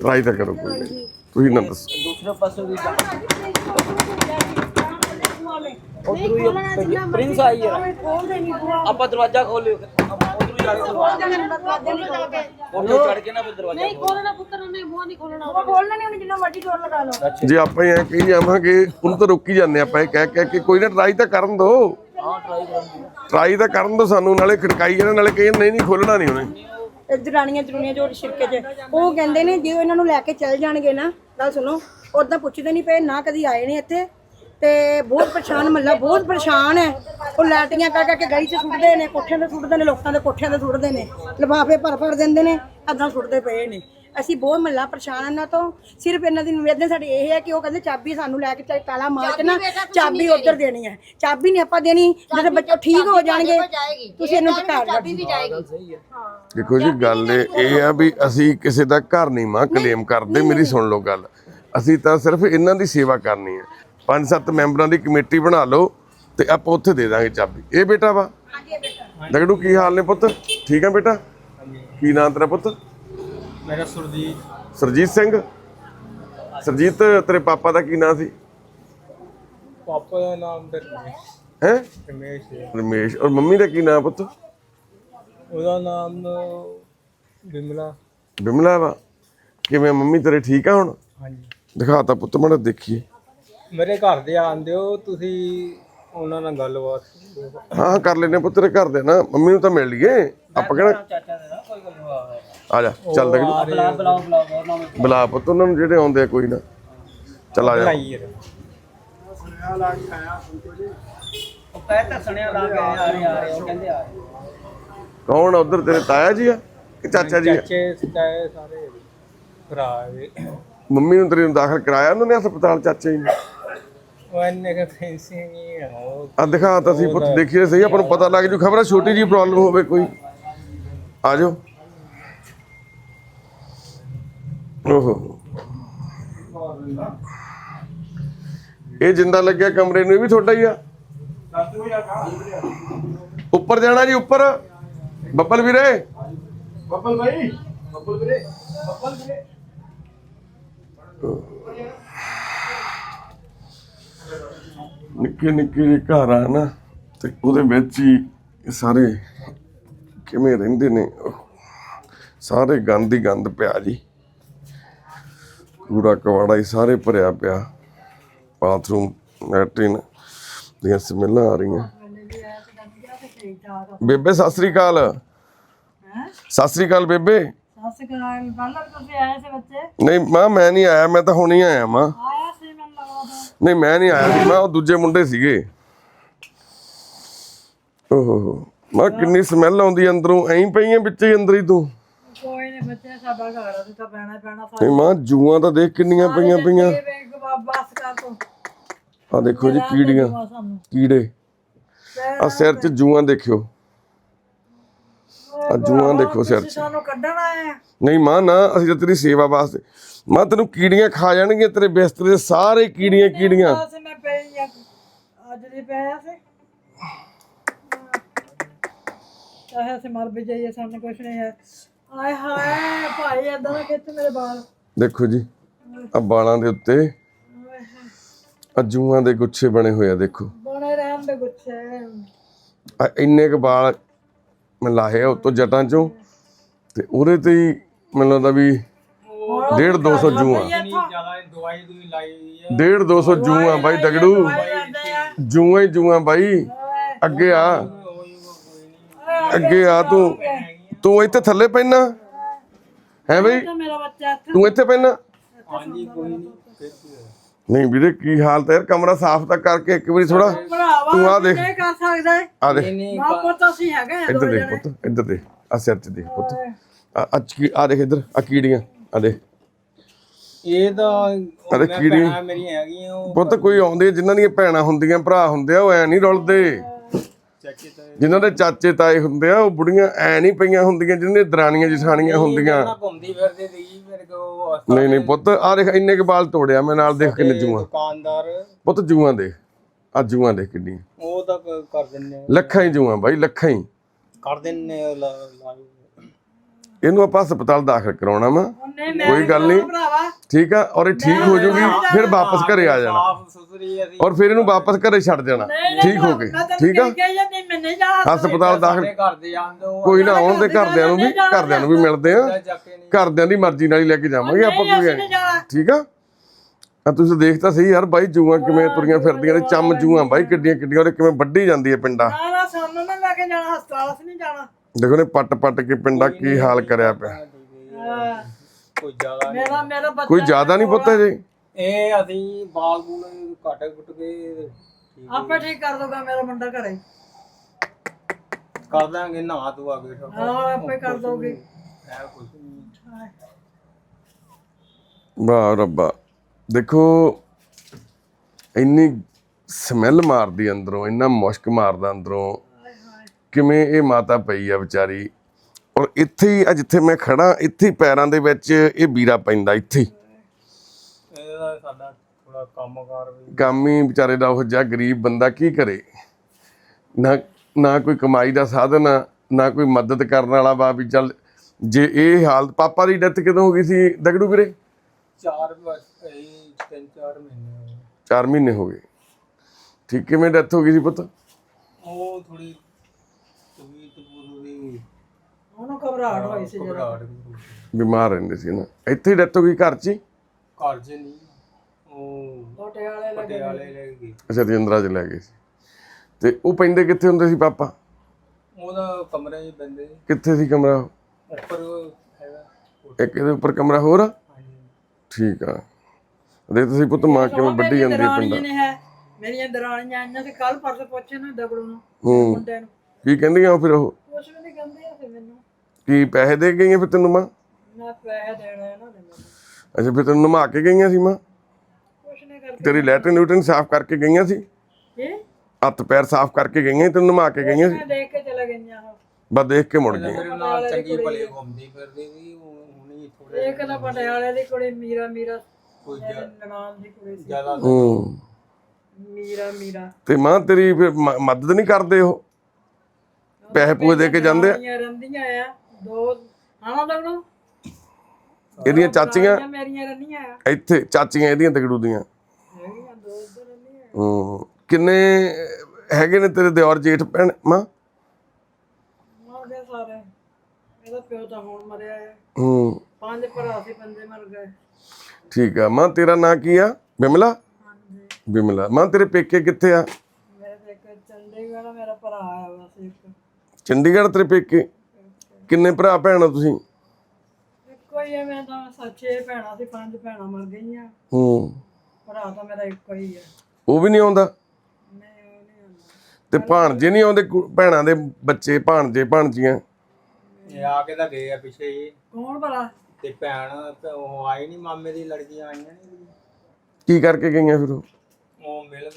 ਟਰਾਈ ਤਾਂ ਕਰੋ ਕੋਈ। ਨਹੀਂ ਤੁਸੀਂ ਨਾ ਦੱਸੋ। ਦੂਸਰੇ ਪਾਸੇ ਵੀ ਨਹੀਂ ਪ੍ਰਿੰਸ ਆਈ ਹੈ। ਆਪਾਂ ਦਰਵਾਜ਼ਾ ਉਧਰ ਜਾ ਕੇ ਉੱਥੇ ਚੜ ਕੇ ਨਾ ਫਿਰ ਦਰਵਾਜ਼ਾ ਨਹੀਂ ਖੋਲਣਾ ਪੁੱਤਰ ਉਹਨੇ ਮੂੰਹ ਨਹੀਂ ਖੋਲਣਾ ਉਹ ਖੋਲਣਾ ਨਹੀਂ ਉਹਨੇ ਜਿੰਨਾ ਮਰਜ਼ੀ ਜ਼ੋਰ ਲਗਾ ਲਓ। ਜੇ ਆਪਾਂ ਇਹ ਕਹੀ ਜਾਵਾਂਗੇ ਉਹਨੂੰ ਤਾਂ ਰੋਕੀ ਜਾਂਦੇ ਆਪਾਂ ਇਹ ਕਹਿ ਕਹਿ ਕੇ ਕੋਈ ਨਾ ਟਰਾਈ ਤਾਂ ਕਰਨ ਦੋ। ਹਾਂ ਟਰਾਈ ਤਾਂ ਕਰਨ ਦੋ ਸਾਨੂੰ ਨਾਲੇ ਖੜਕਾਈ ਜਾਂਦੇ ਨਾਲੇ ਕਹੀ ਨਹੀਂ ਨਹੀਂ ਖੋਲਣਾ ਨਹੀਂ ਉਹਨੇ। ਇਹ ਦਰਾਣੀਆਂ ਜਰੂਣੀਆਂ ਜੋ ਸ਼ਿਰਕੇ 'ਚ ਉਹ ਕਹਿੰਦੇ ਨੇ ਜੇ ਇਹਨਾਂ ਨੂੰ ਲੈ ਕੇ ਚੱਲ ਜਾਣਗੇ ਨਾ ਗੱਲ ਸੁਣੋ ਉਦਾਂ ਪੁੱਛਦੇ ਨਹੀਂ ਪਏ ਨਾ ਕਦੀ ਆਏ ਨੇ ਇੱਥੇ। ਤੇ ਬਹੁਤ ਪਰੇਸ਼ਾਨ ਮੱਲਾ ਬਹੁਤ ਪਰੇਸ਼ਾਨ ਹੈ। ਉਹ ਲੈਟੀਆਂ ਕਰ ਕਰਕੇ ਗਲੀ 'ਚ ਸੁੱਟਦੇ ਨੇ ਕੋਠਿਆਂ ਤੇ ਸੁੱਟਦੇ ਨੇ ਲੋਕਾਂ ਦੇ ਕੋਠਿਆਂ ਤੇ ਸੁੱਟਦੇ ਨੇ ਲਿਫਾਫੇ ਭਰ ਭਰ ਦਿੰਦੇ ਨੇ ਏਦਾਂ ਸੁੱਟਦੇ ਪਏ ਨੇ। ਅਸੀਂ ਬਹੁਤ ਮੱਲਾ ਪਰੇਸ਼ਾਨ ਇਹਨਾਂ ਤੋਂ। ਸਿਰਫ ਇਹਨਾਂ ਦੀ ਨਿਵੇਦਨ ਸਾਡੀ ਇਹ ਹੈ ਕਿ ਉਹ ਕਹਿੰਦੇ ਚਾਬੀ ਸਾਨੂੰ ਲੈ ਕੇ ਚਾਹੇ ਤਾਲਾ ਮਾਰ ਕੇ ਨਾ ਚਾਬੀ ਉੱਧਰ ਦੇਣੀ। ਹੈ। ਚਾਬੀ ਨਹੀਂ ਆਪਾਂ ਦੇਣੀ ਜਦੋਂ ਬੱਚੇ ਠੀਕ ਹੋ ਜਾਣਗੇ ਤੁਸੀਂ ਇਹਨੂੰ ਘਰ ਚਾਬੀ ਵੀ ਜਾਏਗੀ। ਦੇਖੋ ਜੀ ਗੱਲ ਇਹ ਇਹ ਆ ਵੀ ਅਸੀਂ ਕਿਸੇ ਦਾ ਘਰ ਨਹੀਂ ਮਾਂ ਕਲੇਮ ਕਰਦੇ ਮੇਰੀ ਸੁਣ ਲਓ ਗੱਲ। ਅਸੀਂ ਤਾਂ ਸਿਰਫ ਇਹਨਾਂ ਦੀ ਸੇਵਾ ਕਰਨੀ ਹੈ। ਪੰਜ ਸੱਤ ਮੈਂਬਰਾਂ ਦੀ ਕਮੇਟੀ ਬਣਾ ਲਓ ਤੇ ਆਪਾਂ ਉੱਥੇ ਦੇ ਦਾਂਗੇ ਚਾਬੀ। ਇਹ ਬੇਟਾ ਵਾ? ਦਗੜੂ ਕੀ ਹਾਲ ਨੇ ਪੁੱਤ? ਠੀਕ ਆ ਬੇਟਾ? ਕੀ ਨਾਂ ਤੇਰਾ ਪੁੱਤ? ਮੇਰਾ ਸੁਰਜੀਤ। ਸਰਜੀਤ ਸਿੰਘ? ਸਰਜੀਤ ਤੇਰੇ ਪਾਪਾ ਦਾ ਕੀ ਨਾਂ ਸੀ? ਪਾਪਾ ਦਾ ਨਾਮ ਤੇ ਹੈ? ਰਮੇਸ਼ ਰਮੇਸ਼। ਔਰ ਮੰਮੀ ਦਾ ਕੀ ਨਾਂ ਪੁੱਤ? ਉਹਦਾ ਨਾਮ ਬਿਮਲਾ। ਬਿਮਲਾ ਵਾ। ਕਿਵੇਂ ਮੰਮੀ ਤੇਰੇ ਠੀਕ ਆ ਹੁਣ? ਹਾਂਜੀ। ਦਿਖਾਤਾ ਪੁੱਤ ਮੜਾ ਦੇਖੀਏ। ਮੇਰੇ ਘਰ ਦੇ ਆਂਦੇ ਹੋ ਤੁਸੀਂ ਉਹਨਾਂ ਨਾਲ ਗੱਲਬਾਤ ਹਾਂ ਕਰ ਲੈਨੇ ਪੁੱਤ ਤੇਰੇ ਘਰ ਦੇ ਨਾ ਮੰਮੀ ਨੂੰ ਤਾਂ ਮਿਲ ਲਈਏ। ਆਪਾਂ ਕਿਹੜਾ ਚਾਚਾ ਦੇ ਨਾ ਕੋਈ ਗੱਲ ਆ ਜਾ ਚੱਲ ਦਗੜੂ ਬੁਲਾ ਬੁਲਾਓ ਬੁਲਾਓ ਉਹਨਾਂ ਨੂੰ। ਬੁਲਾ ਪੁੱਤ ਉਹਨਾਂ ਨੂੰ ਜਿਹੜੇ ਆਉਂਦੇ ਆ ਕੋਈ ਨਾ। ਚੱਲ ਆ ਜਾ। ਬੁਲਾਈ ਯਾਰ ਉਹ ਕਹਿ ਤਾਂ ਸੁਣਿਆ ਲਾ ਕੇ ਆ ਰਹੇ ਆ ਰਹੇ ਉਹ ਕਹਿੰਦੇ ਆ ਰਹੇ। ਕੌਣ ਉਧਰ ਤੇਰੇ ਤਾਇਆ ਜੀ ਆ ਕਿ ਚਾਚਾ ਜੀ ਆ? ਚਾਚੇ ਸਾਰੇ ਭਰਾ ਵੀ ਮੰਮੀ ਨੂੰ ਤੇਰੀ ਨੂੰ ਦਾਖਲ ਕਰਾਇਆ ਉਹਨਾਂ ਨੇ ਹਸਪਤਾਲ ਚਾਚੇ ਨੇ? ਕ ਨਹੀਂ ਆ ਦਿਖਾ ਤਾਂ ਸੀ ਪੁੱਤ ਦੇਖੀਏ ਸਹੀ ਆਪਾਂ ਨੂੰ ਪਤਾ ਲੱਗ ਜੂ ਖਬਰ ਛੋਟੀ ਜੀ ਪ੍ਰੋਬਲਮ ਹੋਵੇ ਕੋਈ। ਆ ਜਾਓ। ਓਹੋ। ਇਹ ਜਿੰਦਾ ਲੱਗਿਆ ਕਮਰੇ ਨੂੰ ਇਹ ਵੀ ਤੁਹਾਡਾ ਹੀ ਆ? ਉੱਪਰ ਜਾਣਾ ਜੀ ਉੱਪਰ। ਬੱਬਲ ਵੀਰੇ। ਬੱਬਲ ਭਾਈ ਬੱਬਲ ਵੀਰੇ ਬੱਬਲ ਵੀਰੇ। ਨਿੱਕੇ ਨਿੱਕੇ ਜਿਹੇ ਘਰ ਆ ਨਾ ਤੇ ਉਹਦੇ ਵਿੱਚ ਹੀ ਸਾਰੇ ਕਿਵੇਂ ਰਹਿੰਦੇ ਨੇ ਸਾਰੇ ਗੰਦ ਹੀ ਗੰਦ ਪਿਆ ਜੀ। ਕੂੜਾ ਕਵਾੜਾ ਹੀ ਸਾਰੇ ਭਰਿਆ ਪਿਆ ਬਾਥਰੂਮ ਲੈਟਰਿਨ ਦੀਆਂ ਸਮੈਲਾਂ ਆ ਰਹੀਆਂ। ਬੇਬੇ ਸਤਿ ਸ੍ਰੀ ਅਕਾਲ। ਸਤਿ ਸ੍ਰੀ ਅਕਾਲ ਬੇਬੇ। ਸਤਿ ਸ਼੍ਰੀ ਅਕਾਲ। ਪਹਿਲਾਂ ਵੀ ਤੁਸੀਂ ਆਏ ਸੀ ਬੱਚੇ? ਨਹੀਂ ਮਾਂ ਮੈਂ ਨਹੀਂ ਆਇਆ ਮੈਂ ਤਾਂ ਹੁਣੀ ਆਇਆ ਮਾਂ ਆਇਆ ਸੀ ਮੈਨੂੰ ਲੱਗਦਾ ਨਹੀਂ ਮੈਂ ਨਹੀਂ ਆਇਆ ਸੀ ਮੈਂ ਉਹ ਦੂਜੇ ਮੁੰਡੇ ਸੀਗੇ। ਓਹੋ ਮੈਂ ਕਿੰਨੀ ਸਮੈਲ ਆਉਂਦੀ ਅੰਦਰੋਂ ਐਂ ਪਈਆਂ ਵਿੱਚ ਹੀ ਅੰਦਰ ਹੀ ਤੂੰ। ਕੋਈ ਨਹੀਂ ਬੱਚੇ ਸਾਡਾ ਘਰ ਅਸੀਂ ਤਾਂ ਪੈਣਾ ਹੀ ਪੈਣਾ ਨਹੀਂ ਮਾਂ ਜੂਆਂ ਤਾਂ ਦੇਖ ਕਿੰਨੀਆਂ ਪਈਆਂ ਪਈਆਂ। ਇਹ ਵੇਖ ਬਸ ਕਰ ਤੂੰ। ਆ ਦੇਖੋ ਜੀ ਕੀੜੀਆਂ। ਸਾਨੂੰ। ਕੀੜੇ। ਆ ਸਿਰ 'ਚ ਜੂਆਂ ਦੇਖਿਓ। ਆ ਜੂਆਂ ਦੇਖੋ ਸਿਰ 'ਚ। ਸਾਨੂੰ ਕੱਢਣ ਨਹੀਂ ਮਾਂ ਨਾ ਅਸੀਂ ਤਾਂ ਤੇਰੀ ਸੇਵਾ ਵਾਸਤੇ। ਮਾਂ ਤੈਨੂੰ ਕੀੜੀਆਂ ਖਾ ਜਾਣਗੀਆਂ ਤੇਰੇ ਬਿਸਤਰੇ ਦੇ ਸਾਰੇ ਕੀੜੀਆਂ ਕੀੜੀਆਂ। ਅਸੀਂ ਮੈਂ ਪਈ ਆ ਅੱਜ ਦੀ ਪਿਆ ਸੀ। ਚਾਹੇ ਅਸੀਂ ਮਰ ਵੀ ਜਾਈਏ ਸਾਨੂੰ ਕੁਝ ਨਹੀਂ ਹੈ। ਆਏ ਹਾਏ ਭਾਈ ਏਦਾਂ ਨਾ ਖਿੱਚ ਮੇਰੇ ਬਾਲ ਦੇਖੋ ਜੀ ਆ ਬਾਲਾਂ ਦੇ ਉੱਤੇ ਆ ਜੂਆਂ ਦੇ ਗੁੱਛੇ ਬਣੇ ਹੋਏ ਆ ਦੇਖੋ। ਬਣੇ ਰਹਿਣ ਦੇ ਗੁੱਛੇ। ਆ ਇੰਨੇ ਕ ਵਾਲ ਮੈਂ ਲਾਹੇ ਆ ਉੱਤੋਂ ਜਟਾਂ ਚੋਂ ਤੇ ਉਹਦੇ ਤੇ ਹੀ ਮੈਨੂੰ ਲੱਗਦਾ ਵੀ 1.5 200 ਜੂਆਂ। ਨਹੀਂ ਜ਼ਿਆਦਾ ਦਵਾਈ ਦੂਈ ਲਾਈ ਹੈ 1.5 200 ਜੂਆਂ ਬਾਈ ਦਗੜੂ। ਜੂਆਂ ਹੀ ਜੂਆਂ ਬਾਈ ਅੱਗੇ ਆ। ਅੱਗੇ ਆ ਤੂੰ। ਤੂੰ ਇੱਥੇ ਥੱਲੇ ਪੈਣਾ। ਹੈ ਬਈ? ਤੂੰ ਇੱਥੇ। ਪੈਣਾ। ਹਾਂਜੀ ਕੋਈ ਨਹੀਂ ਨਹੀਂ ਵੀਰੇ ਕੀ ਹਾਲਤ ਹੈ? ਯਾਰ ਕਮਰਾ ਸਾਫ਼ ਤਾਂ ਕਰਕੇ ਇੱਕ ਵਾਰੀ ਥੋੜਾ ਭਰਾਵਾ ਤੂੰ ਆ ਦੇਖ। ਕੀ ਕਰ ਸਕਦਾ ਹੈ ਆ ਦੇਖ। ਨਹੀਂ ਮਾਂ ਪੁੱਤ ਅਸੀਂ ਹੈਗੇ ਆ ਇੱਧਰ ਦੇਖ ਪੁੱਤ ਇੱਧਰ ਦੇਖ। ਆ ਸਿਰ 'ਚ ਦੇਖ ਪੁੱਤ। ਆ ਆ ਚੀ- ਆ ਦੇਖ ਇੱਧਰ ਆ ਕੀੜੀਆਂ ਆ ਦੇਖ। ਇਹ ਤਾਂ ਅਰੇ ਮੈਂ ਕੀੜੀ- ਭੈਣਾਂ ਮੇਰੀਆਂ ਹੈਗੀਆਂ ਉਹ ਪੁੱਤ ਕੋਈ ਆਉਂਦੇ ਜਿਨ੍ਹਾਂ ਦੀਆਂ ਭੈਣਾਂ ਹੁੰਦੀਆਂ ਭਰਾ ਹੁੰਦੇ ਆ ਉਹ ਐ ਨਹੀਂ ਰੁਲਦੇ। ਜਿਨ੍ਹਾਂ ਦੇ ਚਾਚੇ ਤਾਏ ਹੁੰਦੇ ਆ ਉਹ ਬੁੜੀਆਂ ਐ ਨਹੀਂ ਪਈਆਂ ਹੁੰਦੀਆਂ ਜਿਨ੍ਹਾਂ ਦੀਆਂ ਦਰਾਣੀਆਂ ਜਠਾਣੀਆਂ ਹੁੰਦੀਆਂ। ਨਾ ਘੁੰਮਦੀ ਫਿਰਦੀ ਸੀ ਮੇਰੇ ਕੋ ਨਹੀਂ ਨਹੀਂ ਪੁੱਤ ਆ ਦੇਖ ਇੰਨੇ ਕੁ ਬਾਲ ਤੋੜਿਆ ਮੈਂ ਨਾਲ ਦੇਖ ਕਿੰਨੇ ਜੂਆਂ। ਦੁਕਾਨਦਾਰ। ਪੁੱਤ ਜੂਆਂ ਦੇਖ ਆ ਜੂਆਂ ਦੇਖ ਕਿੰਨੀਆਂ। ਉਹ ਤਾਂ ਕਰ ਦਿੰਨੇ। ਲੱਖਾਂ ਹੀ ਜੂਆਂ ਬਾਈ ਲੱਖਾਂ ਹੀ। ਕਰ ਦਿੰਨੇ ਇਹਨੂੰ ਆਪਾਂ ਹਸਪਤਾਲ ਦਾਖਲ ਕਰਾਉਣਾ ਵਾ। ਕੋਈ ਗੱਲ ਨਹੀਂ। ਠੀਕ ਆ ਔਰ ਇਹ ਠੀਕ ਹੋ ਜੂਗੀ ਫਿਰ ਵਾਪਸ ਘਰੇ ਆ ਜਾਣਾ। ਔਰ ਫਿਰ ਇਹਨੂੰ ਵਾਪਸ ਘਰੇ ਛੱਡ ਦੇਣਾ। ਠੀਕ ਹੋ ਗਏ ਠੀਕ ਆ? ਕਿ ਹਸਪਤਾਲ ਦਾਖਲ ਕੋਈ ਨਾ ਆਉਣ ਦੇ ਘਰਦਿਆਂ ਨੂੰ ਵੀ ਘਰਦਿਆਂ ਨੂੰ ਵੀ ਮਿਲਦੇ ਆ। ਕੇ ਘਰਦਿਆਂ ਦੀ ਮਰਜ਼ੀ ਨਾਲ ਹੀ ਲੈ ਕੇ ਜਾਵਾਂਗੇ ਆਪਾਂ ਕੋਈ ਠੀਕ ਆ? ਆ ਤੁਸੀਂ ਦੇਖ ਤਾਂ ਸਹੀ ਯਾਰ ਬਾਈ ਜੂਆਂ ਕਿਵੇਂ ਤੁਰੀਆਂ ਫਿਰਦੀਆਂ ਨੇ ਚੰਮ ਜੂਆਂ। ਬਾਈ ਕਿੱਡੀਆਂ ਕਿੱਡੀਆਂ ਔਰ ਕਿਵੇਂ ਵੱਢੀ ਜਾਂਦੀ ਹੈ ਪਿੰਡਾ। ਨਾ ਨਾ ਸਾਨੂੰ ਨਾ ਲੈ ਕੇ ਜਾਣਾ ਹਸਪਤਾਲ ਅਸੀਂ ਨਹੀਂ ਜਾਣਾ। ਦੇਖੋ ਨੇ ਪੱਟ ਪੱਟ ਕੇ ਪਿੰਡਾ ਕੀ ਹਾਲ ਕਰਿਆ ਪਿਆ। ਹਾਂ, ਕੋਈ ਜ਼ਿਆਦਾ ਨਹੀਂ। ਮੇਰਾ ਮੇਰਾ ਬੱਚਾ ਕੋਈ ਜ਼ਿਆਦਾ ਨਹੀਂ ਪੁੱਤ ਜੀ ਇਹ ਅਸੀਂ ਬਾਲ ਘੁੱਟ ਕੇ ਠੀਕ ਆਪੇ ਠੀਕ ਕਰ ਦੋਗਾ ਮੇਰਾ ਮੁੰਡਾ ਘਰੇ। ਕਰ ਦਾਂਗੇ ਨਹਾ ਧੋ ਕੇ। ਸਭ ਹਾਂ ਆਪੇ ਕਰ ਦੋਗੇ ਐ ਕੁਝ ਨਹੀਂ। ਵਾਹ ਰੱਬਾ ਦੇਖੋ ਇੰਨੀ ਸਮੈਲ ਮਾਰਦੀ ਅੰਦਰੋਂ ਇੰਨਾ ਮੁਸ਼ਕ ਮਾਰਦਾ ਅੰਦਰੋਂ। ਕਿਵੇਂ ਇਹ ਮਾਤਾ ਪਈ ਆ ਵਿਚਾਰੀ? ਔਰ ਇੱਥੇ ਹੀ ਆ ਜਿੱਥੇ ਮੈਂ ਖੜਾ ਇੱਥੇ ਹੀ ਪੈਰਾਂ ਦੇ ਵਿੱਚ ਇਹ ਵੀਰਾ ਪੈਂਦਾ ਇੱਥੇ ਹੀ। ਇਹਦਾ ਸਾਡਾ ਥੋੜਾ ਕੰਮਕਾਰ ਵੀ। ਕੰਮ ਹੀ ਵਿਚਾਰੇ ਦਾ ਉਹ ਜਿਹਾ ਗਰੀਬ ਬੰਦਾ ਕੀ ਕਰੇ? ਨਾ ਨਾ ਕੋਈ ਕਮਾਈ ਦਾ ਸਾਧਨ ਆ, ਨਾ ਕੋਈ ਮਦਦ ਕਰਨ ਵਾਲਾ ਵਾ ਵੀ ਚੱਲ ਜੇ ਇਹ ਹਾਲਤ ਪਾਪਾ ਦੀ ਡੈਥ ਕਦੋਂ ਹੋ ਗਈ ਸੀ ਦਗੜੂ ਵੀਰੇ? ਚਾਰ ਬਸ ਇਹ ਤਿੰਨ ਚਾਰ ਮਹੀਨੇ ਹੋਏ। 4 ਮਹੀਨੇ ਹੋ ਗਏ। ਠੀਕ ਕਿਵੇਂ ਡੈਥ ਹੋ ਗਈ ਸੀ ਪੁੱਤ? ਉਹ ਥੋੜੀ ਤਬੀਅਤ ਪੂਰੀ ਉਹਨੂੰ ਘਬਰਾਹਟ ਹੋਈ ਸੀ ਜਰਾ ਘਬਰਾਹਟ ਹੋ। ਬਿਮਾਰ ਰਹਿੰਦੇ ਸੀ ਨਾ। ਇੱਥੇ ਹੀ ਡੈਥ ਹੋ ਗਈ ਘਰ 'ਚ ਹੀ? ਘਰ 'ਚ ਨਹੀਂ। ਉਹ ਟੋਟੇ ਵਾਲੇ ਲੱਗੇ ਪਟਿਆਲੇ ਲੈ ਗਏ। ਅੱਛਾ ਰਜਿੰਦਰਾ 'ਚ ਲੈ ਗਏ ਸੀ। ਤੇ ਉਹ ਪੈਂਦੇ ਕਿੱਥੇ ਹੁੰਦੇ ਸੀ ਪਾਪਾ? ਉਹਦਾ ਕਮਰੇ 'ਚ ਬੰਦੇ ਕਿੱਥੇ ਸੀ ਕਮਰਾ? ਉੱਪਰ ਹੈਗਾ। ਇੱਕ ਇਹਦੇ ਉੱਪਰ ਕਮਰਾ ਹੋਰ? ਆ ਹਾਂਜੀ। ਠੀਕ ਆ। ਦੇਖ ਤੁਸੀਂ ਪੁੱਤ ਮਾਂ ਕਿਵੇਂ ਵੱਡੀ ਜਾਂਦੀ ਹੈ ਦਰਾਣੀਆਂ ਪਿੰਡਾ। ਨੇ ਹੈ। ਮੇਰੀਆਂ ਦਰਾਣੀਆਂ ਆਈਆਂ ਸੀ ਕੱਲ ਪਰਸੋਂ ਪੁੱਛੇ ਨਾ ਦਗੜੂ ਨੂੰ ਹੂੰ। ਮੁੰਡੇ ਨੂੰ। ਕੀ ਕਹਿੰਦੀਆਂ ਉਹ ਫਿਰ ਉਹ? ਕੁਛ ਵੀ ਨਹੀਂ ਕਹਿੰਦੇ ਆ ਫਿਰ ਮੈਨੂੰ। ਕੀ ਪੈਸੇ ਦੇ ਗਈਆਂ ਫਿਰ ਤੈਨੂੰ ਮਾਂ? ਨਾ ਪੈਸੇ ਦੇਣਾ ਇਹਨਾਂ ਨੇ ਮੈਨੂੰ। ਅੱਛਾ ਫਿਰ ਤੈਨੂੰ ਨਮਾ ਕੇ ਗਈਆਂ ਸੀ ਮਾਂ? ਕੁਛ ਨਹੀਂ ਕਰਦੇ। ਤੇਰੀ ਲੈਟਰਨ ਨਿਊਟਨ ਸਾਫ਼ ਕਰਕੇ ਗਈਆਂ ਸੀ? ਹੱਥ ਪੈਰ ਸਾਫ਼ ਕਰਕੇ ਗਈਆਂ ਸੀ, ਤੈਨੂੰ ਨਮਾ ਕੇ ਗਈਆਂ ਸੀ? ਮੈਂ ਦੇਖ ਕੇ ਚਲੇ ਗਈਆਂ ਉਹ। ਬਸ ਦੇਖ ਕੇ ਮੁੜ ਗਈਆਂ। ਮੇਰੇ ਨਾਲ ਚੰਗੀ ਭਲੀ ਘੁੰਮਦੀ ਫਿਰਦੀ ਸੀ ਹੁਣੀ ਥੋੜੇ ਇੱਕ ਤਾਂ ਪਟਿਆਲੇ ਦੀ ਕੁੜੀ ਮੀਰਾ ਮੀਰਾ। ਕੋਈ ਮੇਰੇ ਨਨਾਣ ਦੀ ਕੁੜੀ ਸੀ। ਜ਼ਿਆਦਾ ਹੂੰ। ਮੀਰਾ ਮੀਰਾ। ਤੇ ਮਾਂ ਤੇਰੀ ਫਿਰ ਮ- ਮਦਦ ਨਹੀਂ ਕਰਦੇ ਉਹ? ਪੈਸੇ ਪੂਏ ਦੇ ਕੇ ਜਾਂਦੇ ਆ? ਦਰਾਣੀਆਂ ਰਹਿੰਦੀਆਂ ਆ। ਦੋ ਹਾਂ ਦਗੜੂ ਇਹਦੀਆਂ ਚਾਚੀਆਂ? ਮੇਰੀਆਂ ਰਹਿੰਦੀਆਂ। ਆ ਇੱਥੇ ਚਾਚੀਆਂ ਇਹਦੀਆਂ ਤਗੜੂ ਦੀਆਂ। ਹੈਗੀਆਂ ਦੋ ਇੱਧਰ ਰਹਿੰਦੀਆਂ। ਹੂੰ ਕਿੰਨੇ ਹੈਗੇ ਨੇ ਤੇਰੇ ਦਿਓਰ ਜੇਠ ਭੈਣ ਮਾਂ? ਮਰ ਗਏ ਸਾਰੇ। ਇਹਦਾ ਪਿਓ ਤਾਂ ਹੁਣ ਮਰਿਆ ਹੈ ਹੂੰ। ਪੰਜ ਭਰਾ ਸੀ ਪੰਜੇ ਮਰ ਗਏ। ਠੀਕ ਆ। ਮਾਂ ਤੇਰਾ ਨਾਂ ਕੀ ਆ? ਬਿਮਲਾ? ਹਾਂਜੀ। ਬਿਮਲਾ। ਮਾਂ ਤੇਰੇ ਪੇਕੇ ਕਿੱਥੇ ਆ? ਮੇਰੇ ਤੇ ਇੱਕ ਚੰਡੀਗੜ੍ਹ ਮੇਰਾ ਭਰਾ ਆਇਆ ਵਾ ਸੀ ਇੱਕ। ਚੰਡੀਗੜ੍ਹ ਤੇਰੇ ਪੇਕੇ? ਕਿੰਨੇ ਭਰਾ ਭੈਣ ਆ ਤੁਸੀਂ? ਇੱਕੋ ਹੀ ਹੈ ਮੈਂ ਤਾਂ ਸੱਚੇ ਭੈਣਾਂ ਸੀ ਪੰਜ ਭੈਣਾਂ ਮਰ ਗਈਆਂ। ਹੂੰ। ਭਰਾ ਤਾਂ ਮੇਰਾ ਇੱਕੋ ਹੀ ਹੈ ਉਹ ਵੀ ਨਹੀਂ ਆਉਂਦਾ? ਨਹੀਂ ਉਹ ਨਹੀਂ ਹੁੰਦਾ ਤੇ ਭਾਣਜੇ ਨਹੀਂ ਆਉਂਦੇ ਕੁ- ਭੈਣਾਂ ਦੇ ਬੱਚੇ ਭਾਣਜੇ ਭਾਣਜੀਆਂ? ਇਹ ਆ ਕੇ ਤਾਂ ਗਏ ਆ ਪਿੱਛੇ ਹੀ। ਕੌਣ ਭਲਾ? ਤੇ ਭੈਣ ਤੇ ਉਹ ਆਈ ਨਹੀਂ ਮਾਮੇ ਦੀ ਲੜਕੀਆਂ ਆਈਆਂ ਨੇ ਕੀ ਕਰਕੇ ਗਈਆਂ ਫਿਰ ਉਹ? ਉਹ ਮਿਲਣ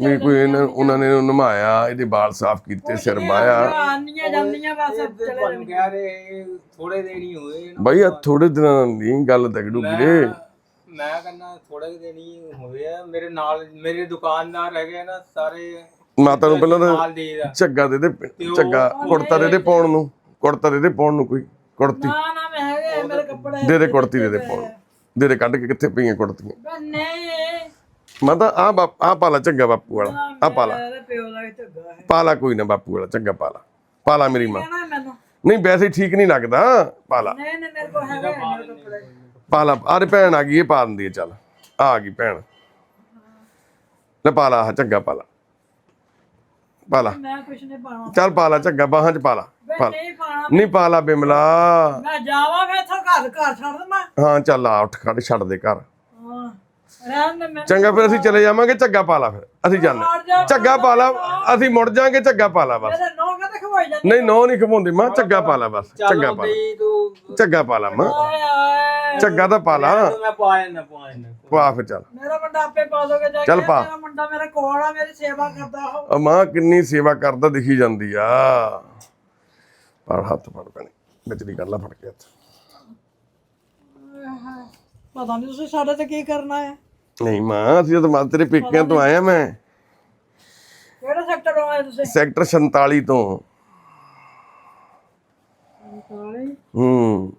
ਨਹੀਂ ਕੋਈ ਇਹਨਾਂ ਉਹਨਾਂ ਨੇ ਨਮਾਇਆ ਇਹਦੇ ਵਾਲ ਸਾਫ਼ ਕੀਤੇ ਸਿਰ ਬਾਇਆ ਆਨੀਆਂ ਜਾਂਦੀਆਂ ਬਸ ਤੇ ਤੁਹਾਨੂੰ ਕਹਿ ਰਹੇ ਥੋੜੇ ਦਿਨ ਹੀ ਹੋਏ ਇਹਨੂੰ। ਬਾਈ ਆ ਥੋੜੇ ਦਿਨਾਂ ਦੀ ਗੱਲ ਤਗੜੂ ਵੀਰੇ। ਮੈਂ ਕਹਿੰਦਾ ਥੋੜੇ ਦਿਨ ਹੀ ਹੋਏ ਆ। ਮੇਰੇ ਨਾਲ ਮੇਰੇ ਦੁਕਾਨਦਾਰ ਹੈਗੇ ਨਾ ਸਾਰੇ। ਮਾਤਾ ਨੂੰ ਪਹਿਲਾਂ ਤਾਂ ਨਾਲ ਦੇ ਦਾ। ਝੱਗਾ ਦੇ ਦੇ ਝੱਗਾ ਕੁੜਤਾ ਦੇ ਦੇ ਪਾਉਣ ਨੂੰ। ਕੁੜਤਾ ਦੇ ਦੇ ਪਾਉਣ ਨੂੰ ਕੋਈ ਕੁੜਤੀ। ਨਾ ਨਾ ਮੈਂ ਹੈਗੇ ਮੇਰੇ ਕੱਪੜੇ ਦੇ ਦੇ ਕੁੜਤੀ ਦੇ ਦੇ ਪਾਉਣ। ਨੂੰ। ਦੇ ਦੇ ਕੱਢ ਕੇ ਕਿੱਥੇ ਪਈਆਂ ਕੁੜਤੀਆਂ? ਬਸ ਨਹੀਂ ਮਾਤਾ ਆ ਬਾਪ ਆ ਪਾਲਾ ਝੱਗਾ ਬਾਪੂ ਵਾਲਾ ਆ ਪਾਲਾ। ਇਹਦੇ ਪਿਓ ਦਾ ਵੀ ਝੱਗਾ ਹੈ। ਪਾਲਾ ਕੋਈ ਨਾ ਬਾਪੂ ਵਾਲਾ ਝੱਗਾ ਪਾਲਾ। ਪਾਲਾ ਮੇਰੀ ਮਾਂ। ਕਹਿਣਾ ਮੈਨੂੰ? ਨਹੀਂ ਵੈਸੇ ਹੀ ਠੀਕ ਨਹੀਂ ਲੱਗਦਾ ਪਾਲਾ। ਨਹੀਂ ਨਹੀਂ ਮੇਰੇ ਕੋਲ ਹੈਗੇ ਆ ਮੇਰੇ ਕੱਪੜੇ। ਪਾਲਾ ਆਰੇ ਭੈਣ ਆ ਗਈ ਇਹ ਪਾ ਦਿੰਦੀ ਹੈ ਚੱਲ। ਆ ਗਈ ਭੈਣ। ਲੈ ਪਾਲਾ ਆ ਝੱਗਾ ਪਾਲਾ। ਪਾਲਾ। ਮੈਂ ਕੁਛ ਨਹੀਂ ਪਾਣਾ ਚੱਲ ਪਾਲਾ ਝੱਗਾ ਬਾਹਾਂ 'ਚ ਪਾਲਾ। ਨਹੀਂ ਪਾਲਾ ਬਿਮਲਾ। ਮੈਂ ਜਾਵਾਂ ਫੇ ਇੱਥੋਂ ਘਰ ਘਰ ਛੱਡ ਦਵਾਂ ਹਾਂ ਚੱਲ ਆ ਉੱਠ ਖੜ ਛੱਡ ਦੇ ਘਰ। ਮੈਂ ਚੰਗਾ ਫਿਰ ਅਸੀਂ ਚਲੇ ਜਾਵਾਂਗੇ ਝੱਗਾ ਪਾ ਲਾ ਫਿਰ। ਅਸੀਂ ਜਾਂਦੇ ਝੱਗਾ ਪਾ ਲਾ ਅਸੀਂ ਮੁੜ ਜਾਾਂਗੇ ਝੱਗਾ ਪਾ ਲਾ ਬਸ। ਨਹੀਂ ਨੋ ਨਹੀਂ ਖਵਾਉਂਦੀ ਮਾਂ ਝੱਗਾ ਪਾ ਲਾ ਬਸ ਝੱਗਾ ਚਲੋ ਪਾ ਲਾ। ਬਈ ਤੂੰ ਝੱਗਾ ਪਾ ਲਾ ਮਾਂ। ਝੱਗਾ ਤਾਂ ਪਾ ਲਾ। ਮੈਂ ਨਾ ਪਾ ਫਿਰ ਚੱਲ। ਮੇਰਾ ਮੁੰਡਾ ਆਪੇ ਪਾ ਦੋਗੇ ਜਾ ਚੱਲ ਕੇ ਪਾ। ਮੇਰਾ ਮੁੰਡਾ ਮੇਰੇ ਕੋਲ ਆ ਮੇਰੀ ਸੇਵਾ ਕਰਦਾ ਉਹ। ਆ ਮਾਂ ਕਿੰਨੀ ਸੇਵਾ ਕਰਦਾ ਦਿਖੀ ਜਾਂਦੀ ਆ। ਪਰ ਹੱਥ ਫੜ ਪੈਣੇ ਵਿੱਚ ਦੀ ਕਰ ਲਾ ਫੜ ਕੇ ਹੱਥ। ਪਤਾ ਨਹੀਂ ਤੁਸੀਂ ਸਾਡੇ ਤੇ ਕੀ ਕਰਨਾ ਹੈ। ਨਹੀਂ ਮਾਂ ਅਸੀਂ ਤਾਂ ਮਾਂ ਤੇਰੇ ਪੇਕਿਆਂ ਤੋਂ ਆਇਆ ਮੈਂ। ਕਿਹੜੇ ਸੈਕਟਰ ਆਏ ਤੁਸੀਂ? ਸੈਕਟਰ 47 ਤੋਂ। ਹੂੰ।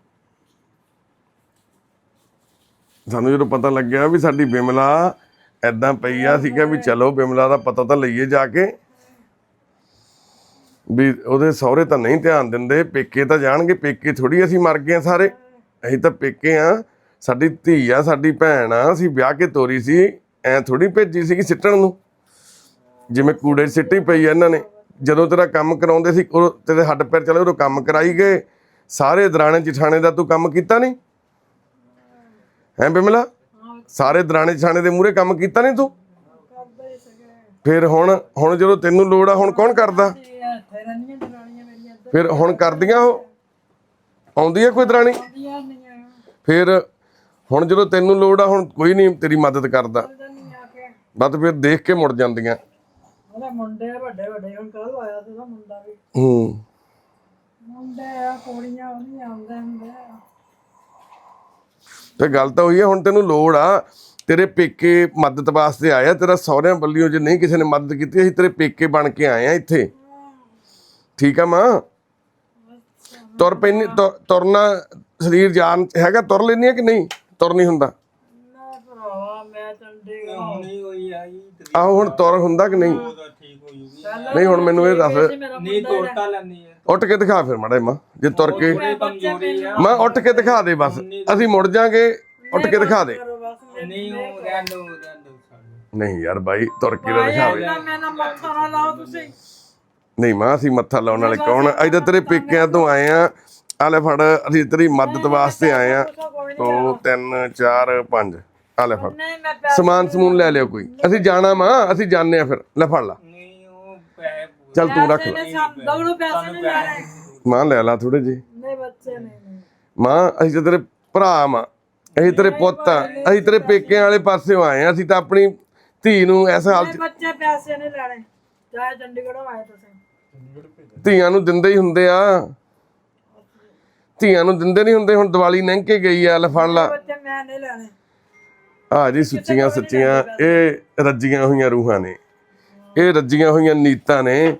ਸਾਨੂੰ ਜਦੋਂ ਪਤਾ ਲੱਗਿਆ ਵੀ ਸਾਡੀ ਬਿਮਲਾ ਐਦਾਂ ਪਈ ਆ ਸੀਗਾ ਵੀ ਚਲੋ ਬਿਮਲਾ ਦਾ ਪਤਾ ਤਾਂ ਲਈਏ ਜਾ ਕੇ। ਵੀ ਉਹਦੇ ਸਹੁਰੇ ਤਾਂ ਨਹੀਂ ਧਿਆਨ ਦਿੰਦੇ ਪੇਕੇ ਤਾਂ ਜਾਣਗੇ ਪੇਕੇ ਥੋੜੀ ਅਸੀਂ ਮਰ ਗਏ ਸਾਰੇ। ਅਸੀਂ ਤਾਂ ਪੇਕੇ ਆ ਸਾਡੀ ਧੀ ਆ, ਸਾਡੀ ਭੈਣ ਆ, ਅਸੀਂ ਵਿਆਹ ਕੇ ਤੋਰੀ ਸੀ, ਐ ਥੋੜੀ ਭੇਜੀ ਸੀ ਸਿੱਟਣ ਨੂੰ। ਜਿਵੇਂ ਕੂੜੇ ਸਿੱਟੀ ਪਈ ਆ ਇਹਨਾਂ ਨੇ। ਜਦੋਂ ਤੇਰਾ ਕੰਮ ਕਰਾਉਂਦੇ ਸੀ ਤੇਰੇ ਹੱਡ ਪੈਰ ਚਲੇ, ਉਦੋਂ ਕੰਮ ਕਰਾਈ ਗਏ। ਸਾਰੇ ਦਰਾਣੇ ਜਠਾਣੇ ਦਾ ਤੂੰ ਕੰਮ ਕੀਤਾ ਨਹੀਂ? ਹੈਂ ਬਿਮਲਾ? ਸਾਰੇ ਦਰਾਣੇ ਜਠਾਣੇ ਦੇ ਮੂਹਰੇ ਕੰਮ ਕੀਤਾ ਨਹੀਂ ਤੂੰ? ਫਿਰ ਹੁਣ ਹੁਣ ਜਦੋਂ ਤੈਨੂੰ ਲੋੜ ਆ, ਹੁਣ ਕੌਣ ਕਰਦਾ? ਫਿਰ ਹੁਣ ਕਰਦੀਆਂ ਉਹ? ਆਉਂਦੀ ਆ ਕੋਈ ਦਰਾਣੀ? ਦੀਆਂ ਫਿਰ ਹੁਣ ਜਦੋਂ ਤੈਨੂੰ ਲੋੜ ਆ ਹੁਣ ਕੋਈ ਨਹੀਂ ਤੇਰੀ ਮਦਦ ਕਰਦਾ। ਆ ਬਸ ਫਿਰ ਦੇਖ ਕੇ ਮੁੜ ਜਾਂਦੀਆਂ। ਉਹਦੇ ਮੁੰਡੇ ਵੱਡੇ ਵੱਡੇ ਹੁਣ ਕੱਲ ਆਇਆ ਸੀ ਉਹਦਾ ਮੁੰਡਾ ਵੀ। ਹੂੰ। ਮੁੰਡੇ ਆ ਕੁੜੀਆਂ ਉਹ ਨਹੀਂ ਆਉਂਦੇ ਹੁੰਦੇ। ਆ ਤੇ ਗੱਲ ਤਾਂ ਹੋਈ ਹੈ ਹੁਣ ਤੈਨੂੰ ਲੋੜ ਆ ਤੇਰੇ ਪੇਕੇ ਮਦਦ ਵਾਸਤੇ ਆਇਆ ਤੇਰਾ ਸਹੁਰਿਆਂ ਵੱਲੋਂ ਜੇ ਨਹੀਂ ਕਿਸੇ ਨੇ ਮਦਦ ਕੀਤੀ ਅਸੀਂ ਤੇਰੇ ਪੇਕੇ ਬਣ ਕੇ ਆਏ ਆ ਇੱਥੇ। ਠੀਕ ਆ ਮਾਂ? ਤੁਰ ਪੈਣੀ ਤੁਰਨਾ ਸਰੀਰ ਜਾਨ ਹੈਗਾ ਤੁਰ ਲੈਣੀ ਆ ਕਿ ਨਹੀਂ? ਤੁਰ ਨਹੀਂ ਹੁੰਦਾ। ਨਾ ਭਰਾਵਾ ਮੈਂ ਚੰਡੀਗੜ੍ਹ ਹੁਣੀ ਹੋਈ ਆਈ ਆਹੋ ਹੁਣ ਤੁਰ ਹੁੰਦਾ ਕਿ ਨਹੀਂ? ਉਹਦਾ ਠੀਕ ਹੋ ਜੂਗੀ ਨਹੀਂ ਹੁਣ ਮੈਨੂੰ ਇਹ ਦੱਸ। ਮੇਰਾ ਨਹੀਂ ਤੋੜਤਾ ਲੈਣੀ ਹੈ ਉੱਠ ਕੇ ਦਿਖਾ ਫਿਰ ਮਾੜਾ ਮਾਂ ਜੇ ਤੁਰ ਕੇ। ਕਮਜ਼ੋਰੀ ਆ। ਮੈਂ ਉੱਠ ਕੇ ਦਿਖਾ ਦੇ ਬਸ। ਅਸੀਂ ਮੁੜ ਜਾਾਂਗੇ ਉੱਠ ਕੇ ਦਿਖਾ ਦੇ। ਨਹੀਂ ਉਹ ਰਹਿਣ ਦੋ ਰਹਿਣ ਦੋ ਸਾਨੂੰ ਨਹੀਂ ਯਾਰ ਬਾਈ ਤੁਰ ਕੇ ਤਾਂ ਦਿਖਾਵੇ ਮੈਂ ਮੈਂ ਨਾ ਮੱਥਾ ਨਾ ਲਾਓ ਤੁਸੀਂ। ਨਹੀਂ ਮਾਂ ਅਸੀਂ ਮੱਥਾ ਲਾਉਣ ਵਾਲੇ ਕੌਣ ਆ? ਤਾਂ ਤੇਰੇ ਪੇਕਿਆਂ ਤੋਂ ਆਏ ਆ। ਆ ਲੈ ਫੜ ਅਸੀਂ ਤੇਰੀ ਮਦਦ ਵਾਸਤੇ ਆਏ ਆ। ਕੋਈ 2 3 4 5 ਆ ਲੈ ਫੜ। ਪੈਸੇ ਸਮਾਨ ਸਮੂਨ ਲੈ ਲਿਓ ਕੋਈ। ਅਸੀਂ ਜਾਣਾ ਮਾਂ ਅਸੀਂ ਜਾਣੇ ਆ ਫਿਰ। ਲੈ ਫੜ ਲਾ। ਨਹੀਂ ਉਹ ਪੈਸੇ ਪੂਰੇ ਚੱਲ ਤੂੰ ਰੱਖ ਲੈ। ਪੈਸੇ ਨਹੀਂ ਰਹੇ ਮਾਂ ਲੈ ਲਾ ਥੋੜੇ ਜੀ ਨਹੀਂ ਬੱਚੇ ਨਹੀਂ ਨਹੀਂ। ਮਾਂ ਅਸੀਂ ਤਾਂ ਤੇਰੇ ਭਰਾ ਮਾਂ ਅਸੀਂ ਤੇਰੇ ਪੁੱਤ ਆ। ਅਸੀਂ ਤੇਰੇ ਪੇਕਿਆਂ ਵਾਲੇ ਪਾਸਿਓਂ ਆਏ ਆ। ਅਸੀਂ ਤਾਂ ਆਪਣੀ ਧੀ ਨੂੰ ਇਸ ਹਾਲਤ ਨਹੀਂ ਬੱਚੇ ਪੈਸੇ ਨਹੀਂ ਲੈਣੇ। ਚਾਹੇ ਚੰਡੀਗੜ੍ਹੋਂ ਆਏ ਤੁਸੀਂ। ਧੀਆਂ ਨੂੰ ਦਿੰਦੇ ਹੀ ਹੁੰਦੇ ਆ। ਧੀਆਂ ਨੂੰ ਦਿੰਦੇ ਨਹੀਂ ਹੁੰਦੇ ਹੁਣ ਦੀਵਾਲੀ ਲੰਘ ਕੇ ਗਈ ਆ ਲੈ ਫੜ ਲਾ। ਬੱਚੇ ਮੈਂ ਨਹੀਂ ਲੈਣੇ। ਆ ਜੀ ਸੁੱਚੀਆਂ ਸੱਚੀਆਂ ਇਹ ਰੱਜੀਆਂ ਹੋਈਆਂ ਰੂਹਾਂ ਨੇ। ਇਹ ਰੱਜੀਆਂ ਹੋਈਆਂ ਨੀਤਾਂ ਨੇ।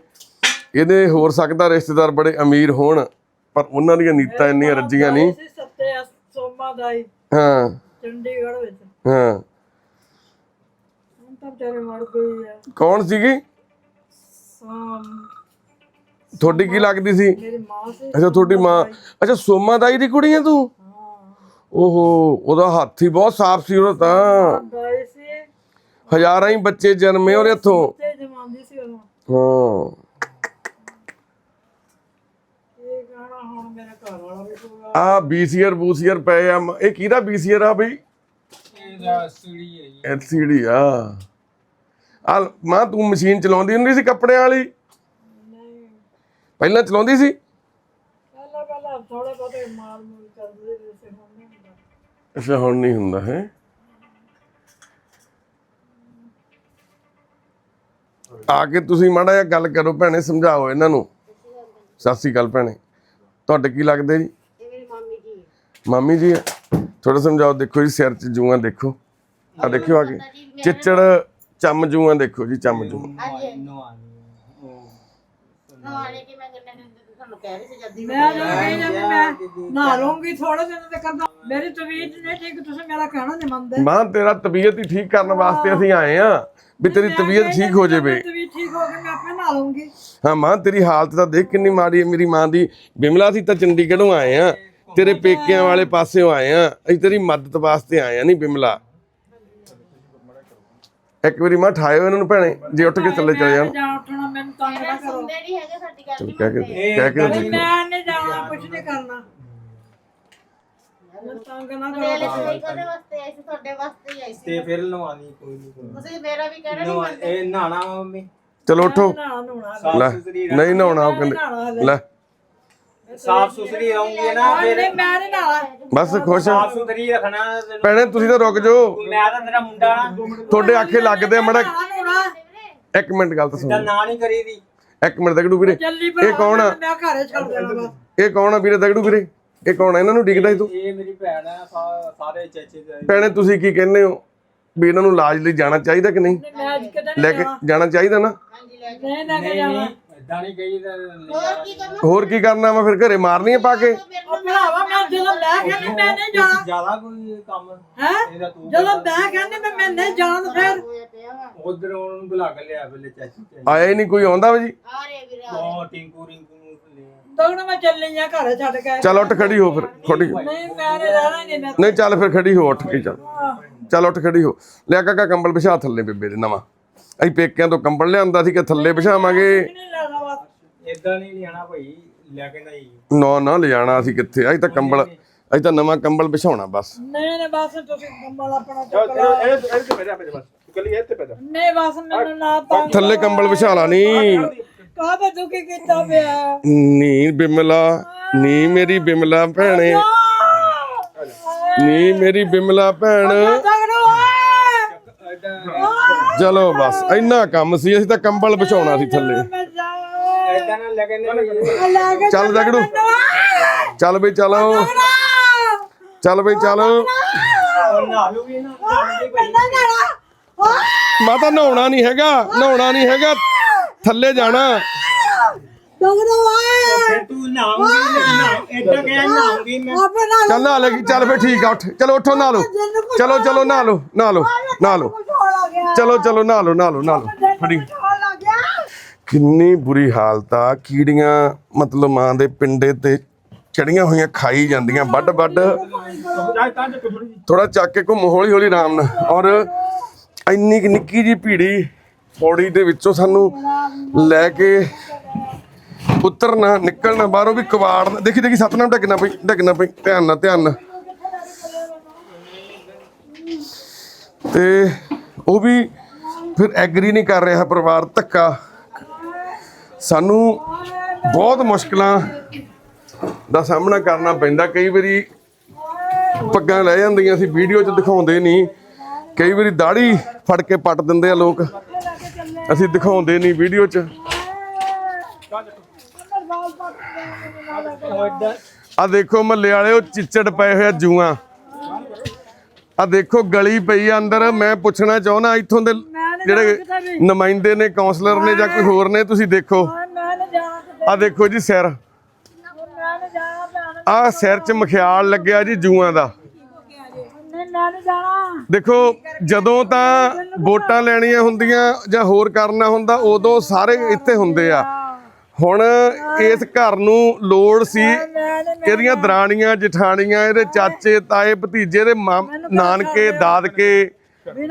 ਇਹਦੇ ਹੋਰ ਸਕਦਾ ਰਿਸ਼ਤੇਦਾਰ ਬੜੇ ਅਮੀਰ ਹੋਣ ਪਰ ਉਹਨਾਂ ਦੀਆਂ ਨੀਤਾਂ ਇੰਨੀਆਂ ਰੱਜੀਆਂ ਨਹੀਂ। ਸੀ ਸੱਤੇ ਸੋਮਾ ਦਾ ਹੀ। ਹਾਂ। ਚੰਡੀਗੜ੍ਹ ਵਿੱਚ। ਹਾਂ। ਹੁਣ ਤਾਂ ਵਿਚਾਰੇ ਮਰ ਗਈ ਆ। ਕੌਣ ਸੀਗੀ? ਸਾਮ ਤੁਹਾਡੀ ਕੀ ਲੱਗਦੀ ਸੀ? ਮੇਰੀ ਮਾਂ ਸੀ। ਅੱਛਾ ਤੁਹਾਡੀ ਮਾਂ। ਅੱਛਾ ਸੋਮਾ ਦਾਈ ਦੀ ਕੁੜੀ ਹੈ ਤੂੰ? ਓਹੋ ਉਹਦਾ ਹੱਥ ਹੀ ਬਹੁਤ ਸਾਫ਼ ਸੀ ਉਹਦਾ ਤਾਂ। ਸੀ। ਹਜ਼ਾਰਾਂ ਹੀ ਬੱਚੇ ਜਨਮੇ ਉਹਦੇ ਹੱਥੋਂ। ਤੇ ਜਮਾਂਦੀ ਸੀ ਉਦੋਂ ਹਾਂ। ਇਹ ਗਾਣਾ ਹੁਣ ਮੇਰੇ ਘਰ ਵਾਲਾ ਵੀ ਪੂਰਾ ਆ ਬੀਸੀਆਰ ਬੂਸੀਆਰ ਪਏ ਆ। ਇਹ ਕਿਹਦਾ ਬੀਸੀਆਰ ਆ ਬਈ? ਇਹਦਾ ਸੀੜੀ ਹੈ ਜੀ। ਐਲਸੀਡੀ ਆ। ਆ ਮਾਂ ਤੂੰ ਮਸ਼ੀਨ ਚਲਾਉਂਦੀ ਹੁੰਦੀ ਸੀ ਕੱਪੜਿਆਂ ਵਾਲੀ? ਪਹਿਲਾਂ ਚਲਾਉਂਦੀ ਸੀ? ਪਹਿਲਾਂ ਪਹਿਲਾਂ ਥੋੜੇ ਬਹੁਤੇ ਮਾਰ ਮੂਰ ਕਰਦੇ ਸੀ ਹੁਣ ਨਹੀਂ ਹੁੰਦਾ। ਅੱਛਾ ਹੁਣ ਨਹੀਂ ਹੁੰਦਾ ਹੈ? ਆ ਕੇ ਤੁਸੀਂ ਮਾੜਾ ਜਿਹਾ ਗੱਲ ਕਰੋ ਭੈਣੇ ਸਮਝਾਓ ਇਹਨਾਂ ਨੂੰ। ਸਤਿ ਸ੍ਰੀ ਅਕਾਲ ਭੈਣੇ। ਤੁਹਾਡੇ ਕੀ ਲੱਗਦੇ ਜੀ? ਮਾਮੀ ਜੀ ਮਾਮੀ ਜੀ ਆ ਥੋੜਾ ਸਮਝਾਓ ਦੇਖੋ ਜੀ ਸਿਰ 'ਚ ਜੂਆਂ ਦੇਖੋ। ਆ ਦੇਖਿਓ ਆ ਕੇ। ਚਿੱਚੜ ਚੰਮ ਜੂਆਂ ਦੇਖੋ ਜੀ ਚੰਮ ਜੂਆਂ। ਨਵਾਨੀ ਉਹ ਨਵਾਣੇ ਕਿ ਮੈਂ ਕਿੰਨੇ ਦਿਨ ਤੋਂ ਤੁਹਾਨੂੰ ਕਹਿ ਰਹੀ ਸੀ ਜਲਦੀ ਮੈਂ ਜਦੋਂ ਕਹੀ ਜਾਂਦੀ ਮੈਂ ਨਹਾ ਲੂੰਗੀ ਥੋੜੇ ਦਿਨ ਤੇ ਕਰਦਾ। ਮੇਰੀ ਤਵੀਜ ਨਹੀਂ ਠੀਕ ਤੁਸੀਂ ਮੇਰਾ ਕਹਿਣਾ ਨਹੀਂ ਮੰਨਦੇ। ਮਾਂ ਤੇਰਾ ਤਬੀਅਤ ਹੀ ਠੀਕ ਕਰਨ ਵਾਸਤੇ ਅਸੀਂ ਆਏ ਆ ਵੀ ਤੇਰੀ ਤਬੀਅਤ ਠੀਕ ਹੋ ਜਾਵੇ। ਤਵੀਜ ਠੀਕ ਹੋ ਕੇ ਮੈਂ ਆਪੇ ਨਹਾ ਲੂੰਗੀ ਹਾਂ ਮਾਂ ਤੇਰੀ ਹਾਲਤ ਤਾਂ ਦੇਖ ਕਿੰਨੀ ਮਾੜੀ ਹੈ। ਮੇਰੀ ਮਾਂ ਦੀ ਬਿਮਲਾ ਸੀ ਤਾਂ ਚੰਡੀਗੜ੍ਹੋਂ ਆਏ ਆ ਤੇਰੇ ਪੇਕਿਆਂ ਵਾਲੇ ਪਾਸਿਓਂ ਆਏ ਆ। ਅਸੀਂ ਤੇਰੀ ਮਦਦ ਵਾਸਤੇ ਆਏ ਆ ਨਹੀਂ ਬਿਮਲਾ। ਇੱਕ ਵਾਰੀ ਮਾਂ ਠਾਇਓ ਇਹਨਾਂ ਨੂੰ ਭੈਣੇ ਜੇ ਉੱਠ ਕੇ ਥੱਲੇ ਚਲੇ ਜਾਣ। ਜਾਂ ਉੱਠਣਾ ਮੈਨੂੰ ਤੰਗ ਨਾ ਕਰੋ। ਸੁਣਦੇ ਨਹੀਂ ਹੈਗੇ ਸਾਡੀ ਗੱਲ ਚਲ ਕਹਿ ਕੇ ਕਹਿ ਕੇ ਦੇਖੋ। ਮੈਂ ਨਹੀਂ ਜਾਣਾ ਕੁਝ ਨਹੀਂ ਕਰਨਾ। ਤੰਗ ਨਾ ਮੇਰੇ ਕਰੋ ਲਈ ਕਦੇ ਵਾਸਤੇ ਆਈ ਸੀ ਤੁਹਾਡੇ ਵਾਸਤੇ ਹੀ ਆਈ ਸੀ। ਤੇ ਫਿਰ ਲਵਾਣੀ ਕੋਈ ਨਹੀਂ ਕੋਈ ਤੁਸੀਂ ਮੇਰਾ ਵੀ ਕਹਿਣਾ ਨਹੀਂ ਨਵਾ ਮੰਨਦੇ। ਇਹ ਨਹਾਣਾ ਵਾ ਮੰਮੀ। ਚਲੋ ਉੱਠੋ। ਲੈ ਨਹੀਂ ਨਹਾਉਣਾ ਉਹ ਕਹਿੰਦੇ ਲੈ। ਸਾਫ਼ ਸੁਥਰੀ ਰਹੂੰਗੀ ਨਾ ਫਿਰ ਨਹੀਂ ਮੈਂ ਨਹੀਂ ਨਾਲਾ ਬਸ ਖੁਸ਼ ਸਾਫ਼ ਸੁਥਰੀ ਰੱਖਣਾ। ਤੈਨੂੰ- ਭੈਣੇ ਤੁਸੀਂ ਤਾਂ ਰੁਕ ਜਾਓ। ਮੈਂ ਤਾਂ ਤੇਰਾ ਮੁੰਡਾ। ਨਾ ਤੁਹਾਡੇ ਆਖੇ ਲੱਗਦੇ ਆ ਮੜਾ ਇੱਕ ਮਿੰਟ ਗੱਲ ਤਾਂ ਸੁਣੋ। ਨਾ ਨਹੀਂ ਕਰੀਦੀ ਇੱਕ ਮਿੰਟ ਦਗੜੂ ਵੀਰੇ ਇਹ ਕੌਣ ਆ? ਮੈਂ ਘਰੇ ਛੱਡ ਦੇਣਾ ਬਸ। ਇਹ ਕੌਣ ਆ ਵੀਰੇ ਦਗੜੂ ਵੀਰੇ? ਇਹ ਕੌਣ ਆ? ਇਹਨਾਂ ਨੂੰ ਡਿੱਗਦਾ ਤੂੰ। ਇਹ ਮੇਰੀ ਭੈਣ ਆ ਸਾ- ਸਾਰੇ ਚਾਚੇ ਦੇ। ਭੈਣੇ ਤੁਸੀਂ ਕੀ ਕਹਿੰਦੇ ਹੋ? ਵੀ ਇਹਨਾਂ ਨੂੰ ਇਲਾਜ ਲਈ ਜਾਣਾ ਚਾਹੀਦਾ ਕਿ ਨਹੀਂ? ਲੈ ਕੇ ਜਾਣਾ ਚਾਹੀਦਾ ਨਾ? ਨਹੀਂ ਲੈ ਕੇ ਜਾਣਾ। ਹੋਰ ਕੀ ਕਰਨਾ? ਹੋਰ ਕੀ ਕਰਨਾ ਵਾ? ਫਿਰ ਘਰੇ ਮਾਰਨੀਆਂ ਪਾ ਕੇ? ਉਹ ਭਰਾਵਾ ਮੈਂ ਜਦੋਂ ਮੈਂ ਕਹਿੰਦੀ ਮੈਂ ਨਹੀਂ ਜਾਣਾ। ਜ਼ਿਆਦਾ ਕੋਈ ਕੰਮ ਹੈ? ਇਹਦਾ ਤੂੰ ਜਦੋਂ ਮੈਂ ਕਹਿੰਦੀ ਮੈਂ ਮੈਂ ਨਹੀਂ ਜਾਣਾ ਫਿਰ। ਉਧਰ ਉਹਨੂੰ ਬੁਲਾ ਕੇ ਲਿਆ ਪਹਿਲੇ ਚਾਚੀ ਚਾਚੀ। ਆਇਆ ਹੀ ਨਹੀਂ ਕੋਈ ਆਉਂਦਾ ਵਾ ਜੀ? ਆ ਰੇ ਵੀਰਾ ਉਹ ਟਿੰਕੂ ਰਿੰਕੂ ਨੂੰ ਲਿਆ ਦੋਗਣਾ ਮੈਂ ਚੱਲੀ ਆ ਘਰੇ ਛੱਡ ਕੇ। ਚੱਲ ਉੱਠ ਖੜੀ ਹੋ ਫਿਰ ਖੜੀ ਨਹੀਂ ਮੈਂ ਨਹੀਂ ਰਹਿਣਾ ਨਹੀਂ ਮੈਂ ਨਹੀਂ ਚੱਲ ਫਿਰ ਖੜੀ ਹੋ ਉੱਠ ਕੇ ਚੱਲ। ਚੱਲ ਉੱਠ ਖੜੀ ਹੋ। ਲਿਆ ਕਾਕਾ ਕੰਬਲ ਵਿਛਾ ਥੱਲੇ ਬੇਬੇ ਦੇ ਨਵਾਂ। ਅਸੀਂ ਪੇਕਿਆਂ ਤੋਂ ਕੰਬਲ ਲਿਆਂਦਾ ਸੀ ਕਿ ਥੱਲੇ ਵਿਛਾਵਾਂਗੇ। ਇਦਾਂ ਨਹੀਂ ਲਿਆਣਾ ਭਾਈ ਲੈ ਕੇ ਨਹੀਂ। ਨਾ ਨਾ ਲਿਜਾਣਾ ਅਸੀਂ ਕਿੱਥੇ? ਅਸੀਂ ਤਾਂ ਕੰਬਲ ਅਸੀਂ ਤਾਂ ਨਵਾਂ ਕੰਬਲ ਵਿਛਾਉਣਾ ਬਸ। ਨਹੀਂ ਨਹੀਂ ਬਸ ਤੁਸੀਂ ਕੰਬਲ ਆਪਣਾ ਚੁੱਕ ਲਓ ਇਹਦੇ ਤੇ ਪੈਦਾ ਬਸ। ਕੱਲੀ ਇਹ ਤੇ ਪੈਦਾ ਨਹੀਂ ਬਸ ਮੈਨੂੰ ਨਾ ਤਾਂ ਥੱਲੇ ਕੰਬਲ ਵਿਛਾ ਲਾ ਨੀ। ਕਾਹਦਾ ਦੁਖੀ ਕੀਤਾ ਪਿਆ? ਨੀ ਬਿਮਲਾ ਨੀ ਮੇਰੀ ਬਿਮਲਾ ਭੈਣੇ। ਨੀ ਮੇਰੀ ਬਿਮਲਾ ਭੈਣ। ਚਲੋ ਬਸ ਇੰਨਾ ਕੰਮ ਸੀ ਅਸੀਂ ਤਾਂ ਕੰਬਲ ਵਿਛਾਉਣਾ ਸੀ ਥੱਲੇ। ਚੱਲ ਦਗੜੂ ਚੱਲ ਬਈ ਚਲੋ। ਚੱਲ ਬਈ ਚੱਲ। ਨਾ। ਲੂਗੀ ਨਾ ਮਾਤਾ ਨਹਾਉਣਾ ਨਹੀਂ ਹੈਗਾ। ਨਹਾਉਣਾ ਨਹੀਂ ਹੈਗਾ। ਥੱਲੇ ਜਾਣਾ। ਨਾਉਂਗੀ ਨਾ ਨਾਲ ਚੱਲ ਚੱਲ ਫੇ ਠੀਕ ਆ ਉੱਠ। ਚਲੋ ਉੱਠੋ ਨਹਾ ਲਓ। ਚਲੋ ਚਲੋ ਨਹਾ ਲਓ। ਨਹਾ ਲਓ। ਨਹਾ ਲਓ ਲੱਗ ਚਲੋ ਚਲੋ ਨਹਾ ਲਓ ਨਹਾ ਲਓ ਨਹਾ ਲਓ। ਫੜੀ। ਲੱਗ ਕਿੰਨੀ ਬੁਰੀ ਹਾਲਤ ਆ। ਕੀੜੀਆਂ ਮਤਲਬ ਮਾਂ ਦੇ ਪਿੰਡੇ ਤੇ ਚੜੀਆਂ ਹੋਈਆਂ ਖਾਈ ਜਾਂਦੀਆਂ। ਵੱਡ ਵੱਡ। ਥੋੜਾ ਚੱਕ ਕੇ ਘੁੰਮ, ਹੌਲੀ ਹੌਲੀ ਆਰਾਮ ਨਾਲ। ਔਰ ਇੰਨੀ ਕੁ ਨਿੱਕੀ ਜੀ ਭੀੜੀ ਪੌੜੀ ਦੇ ਵਿੱਚੋਂ ਸਾਨੂੰ ਲੈ ਕੇ ਉਤਰਨਾ, ਨਿਕਲਣਾ, ਬਾਹਰੋਂ ਵੀ ਕਵਾੜ ਨਾ- ਦੇਖੀ ਦੇਖੀ, ਸਤਨਾਮ ਢੱਕਣਾ ਪਈ ਢੱਕਣਾ ਪਈ ਧਿਆਨ ਨਾਲ ਧਿਆਨ ਨਾਲ। ਤੇ ਉਹ ਵੀ ਫਿਰ ਐਗਰੀ ਨਹੀਂ ਕਰ ਰਿਹਾ, ਪਰਿਵਾਰ ਧੱਕਾ। ਸਾਨੂੰ ਬਹੁਤ ਮੁਸ਼ਕਲਾਂ ਦਾ ਸਾਹਮਣਾ ਕਰਨਾ ਪੈਂਦਾ। ਕਈ ਵਾਰੀ ਪੱਗਾਂ ਲੈ ਜਾਂਦੀਆਂ ਸੀ, ਵੀਡੀਓ 'ਚ ਦਿਖਾਉਂਦੇ ਨਹੀਂ। ਕਈ ਵਾਰੀ ਦਾੜੀ ਫੜ ਕੇ ਪੱਟ ਦਿੰਦੇ ਆ ਲੋਕ। ਅਸੀਂ ਦਿਖਾਉਂਦੇ ਨਹੀਂ ਵੀਡੀਓ 'ਚ। ਆ ਦੇਖੋ ਮੱਲੇ ਵਾਲੇ ਉਹ ਚਿੱਚੜ ਪਏ ਹੋਏ ਆ ਜੂਆਂ। ਆ ਦੇਖੋ ਗਲੀ ਪਈ ਆ ਅੰਦਰ। ਮੈਂ ਪੁੱਛਣਾ ਚਾਹੁੰਦਾ, ਇੱਥੋਂ ਦੇ ਜਿਹੜੇ ਨੁਮਾਇੰਦੇ ਨੇ ਕਾਉਂਸਲਰ ਨੇ ਜਾਂ ਕੋਈ ਹੋਰ ਨੇ ਤੁਸੀਂ ਦੇਖੋ। ਆ ਦੇਖੋ ਜੀ ਸਿਰ। ਆ ਸਿਰ 'ਚ ਮਖਿਆਲ ਲੱਗਿਆ ਜੀ ਜੂਆਂ ਦਾ। ਦੇਖੋ ਜਦੋਂ ਤਾਂ ਵੋਟਾਂ ਲੈਣੀਆਂ ਹੁੰਦੀਆਂ ਜਾਂ ਹੋਰ ਕਰਨਾ ਹੁੰਦਾ ਉਦੋਂ ਸਾਰੇ ਇੱਥੇ ਹੁੰਦੇ ਆ। ਹੁਣ ਇਸ ਘਰ ਨੂੰ ਲੋੜ ਸੀ ਇਹਦੀਆਂ ਦਰਾਣੀਆਂ ਜਠਾਣੀਆਂ ਇਹਦੇ ਚਾਚੇ ਤਾਏ ਭਤੀਜੇ ਦੇ ਨਾਨਕੇ ਦਾਦਕੇ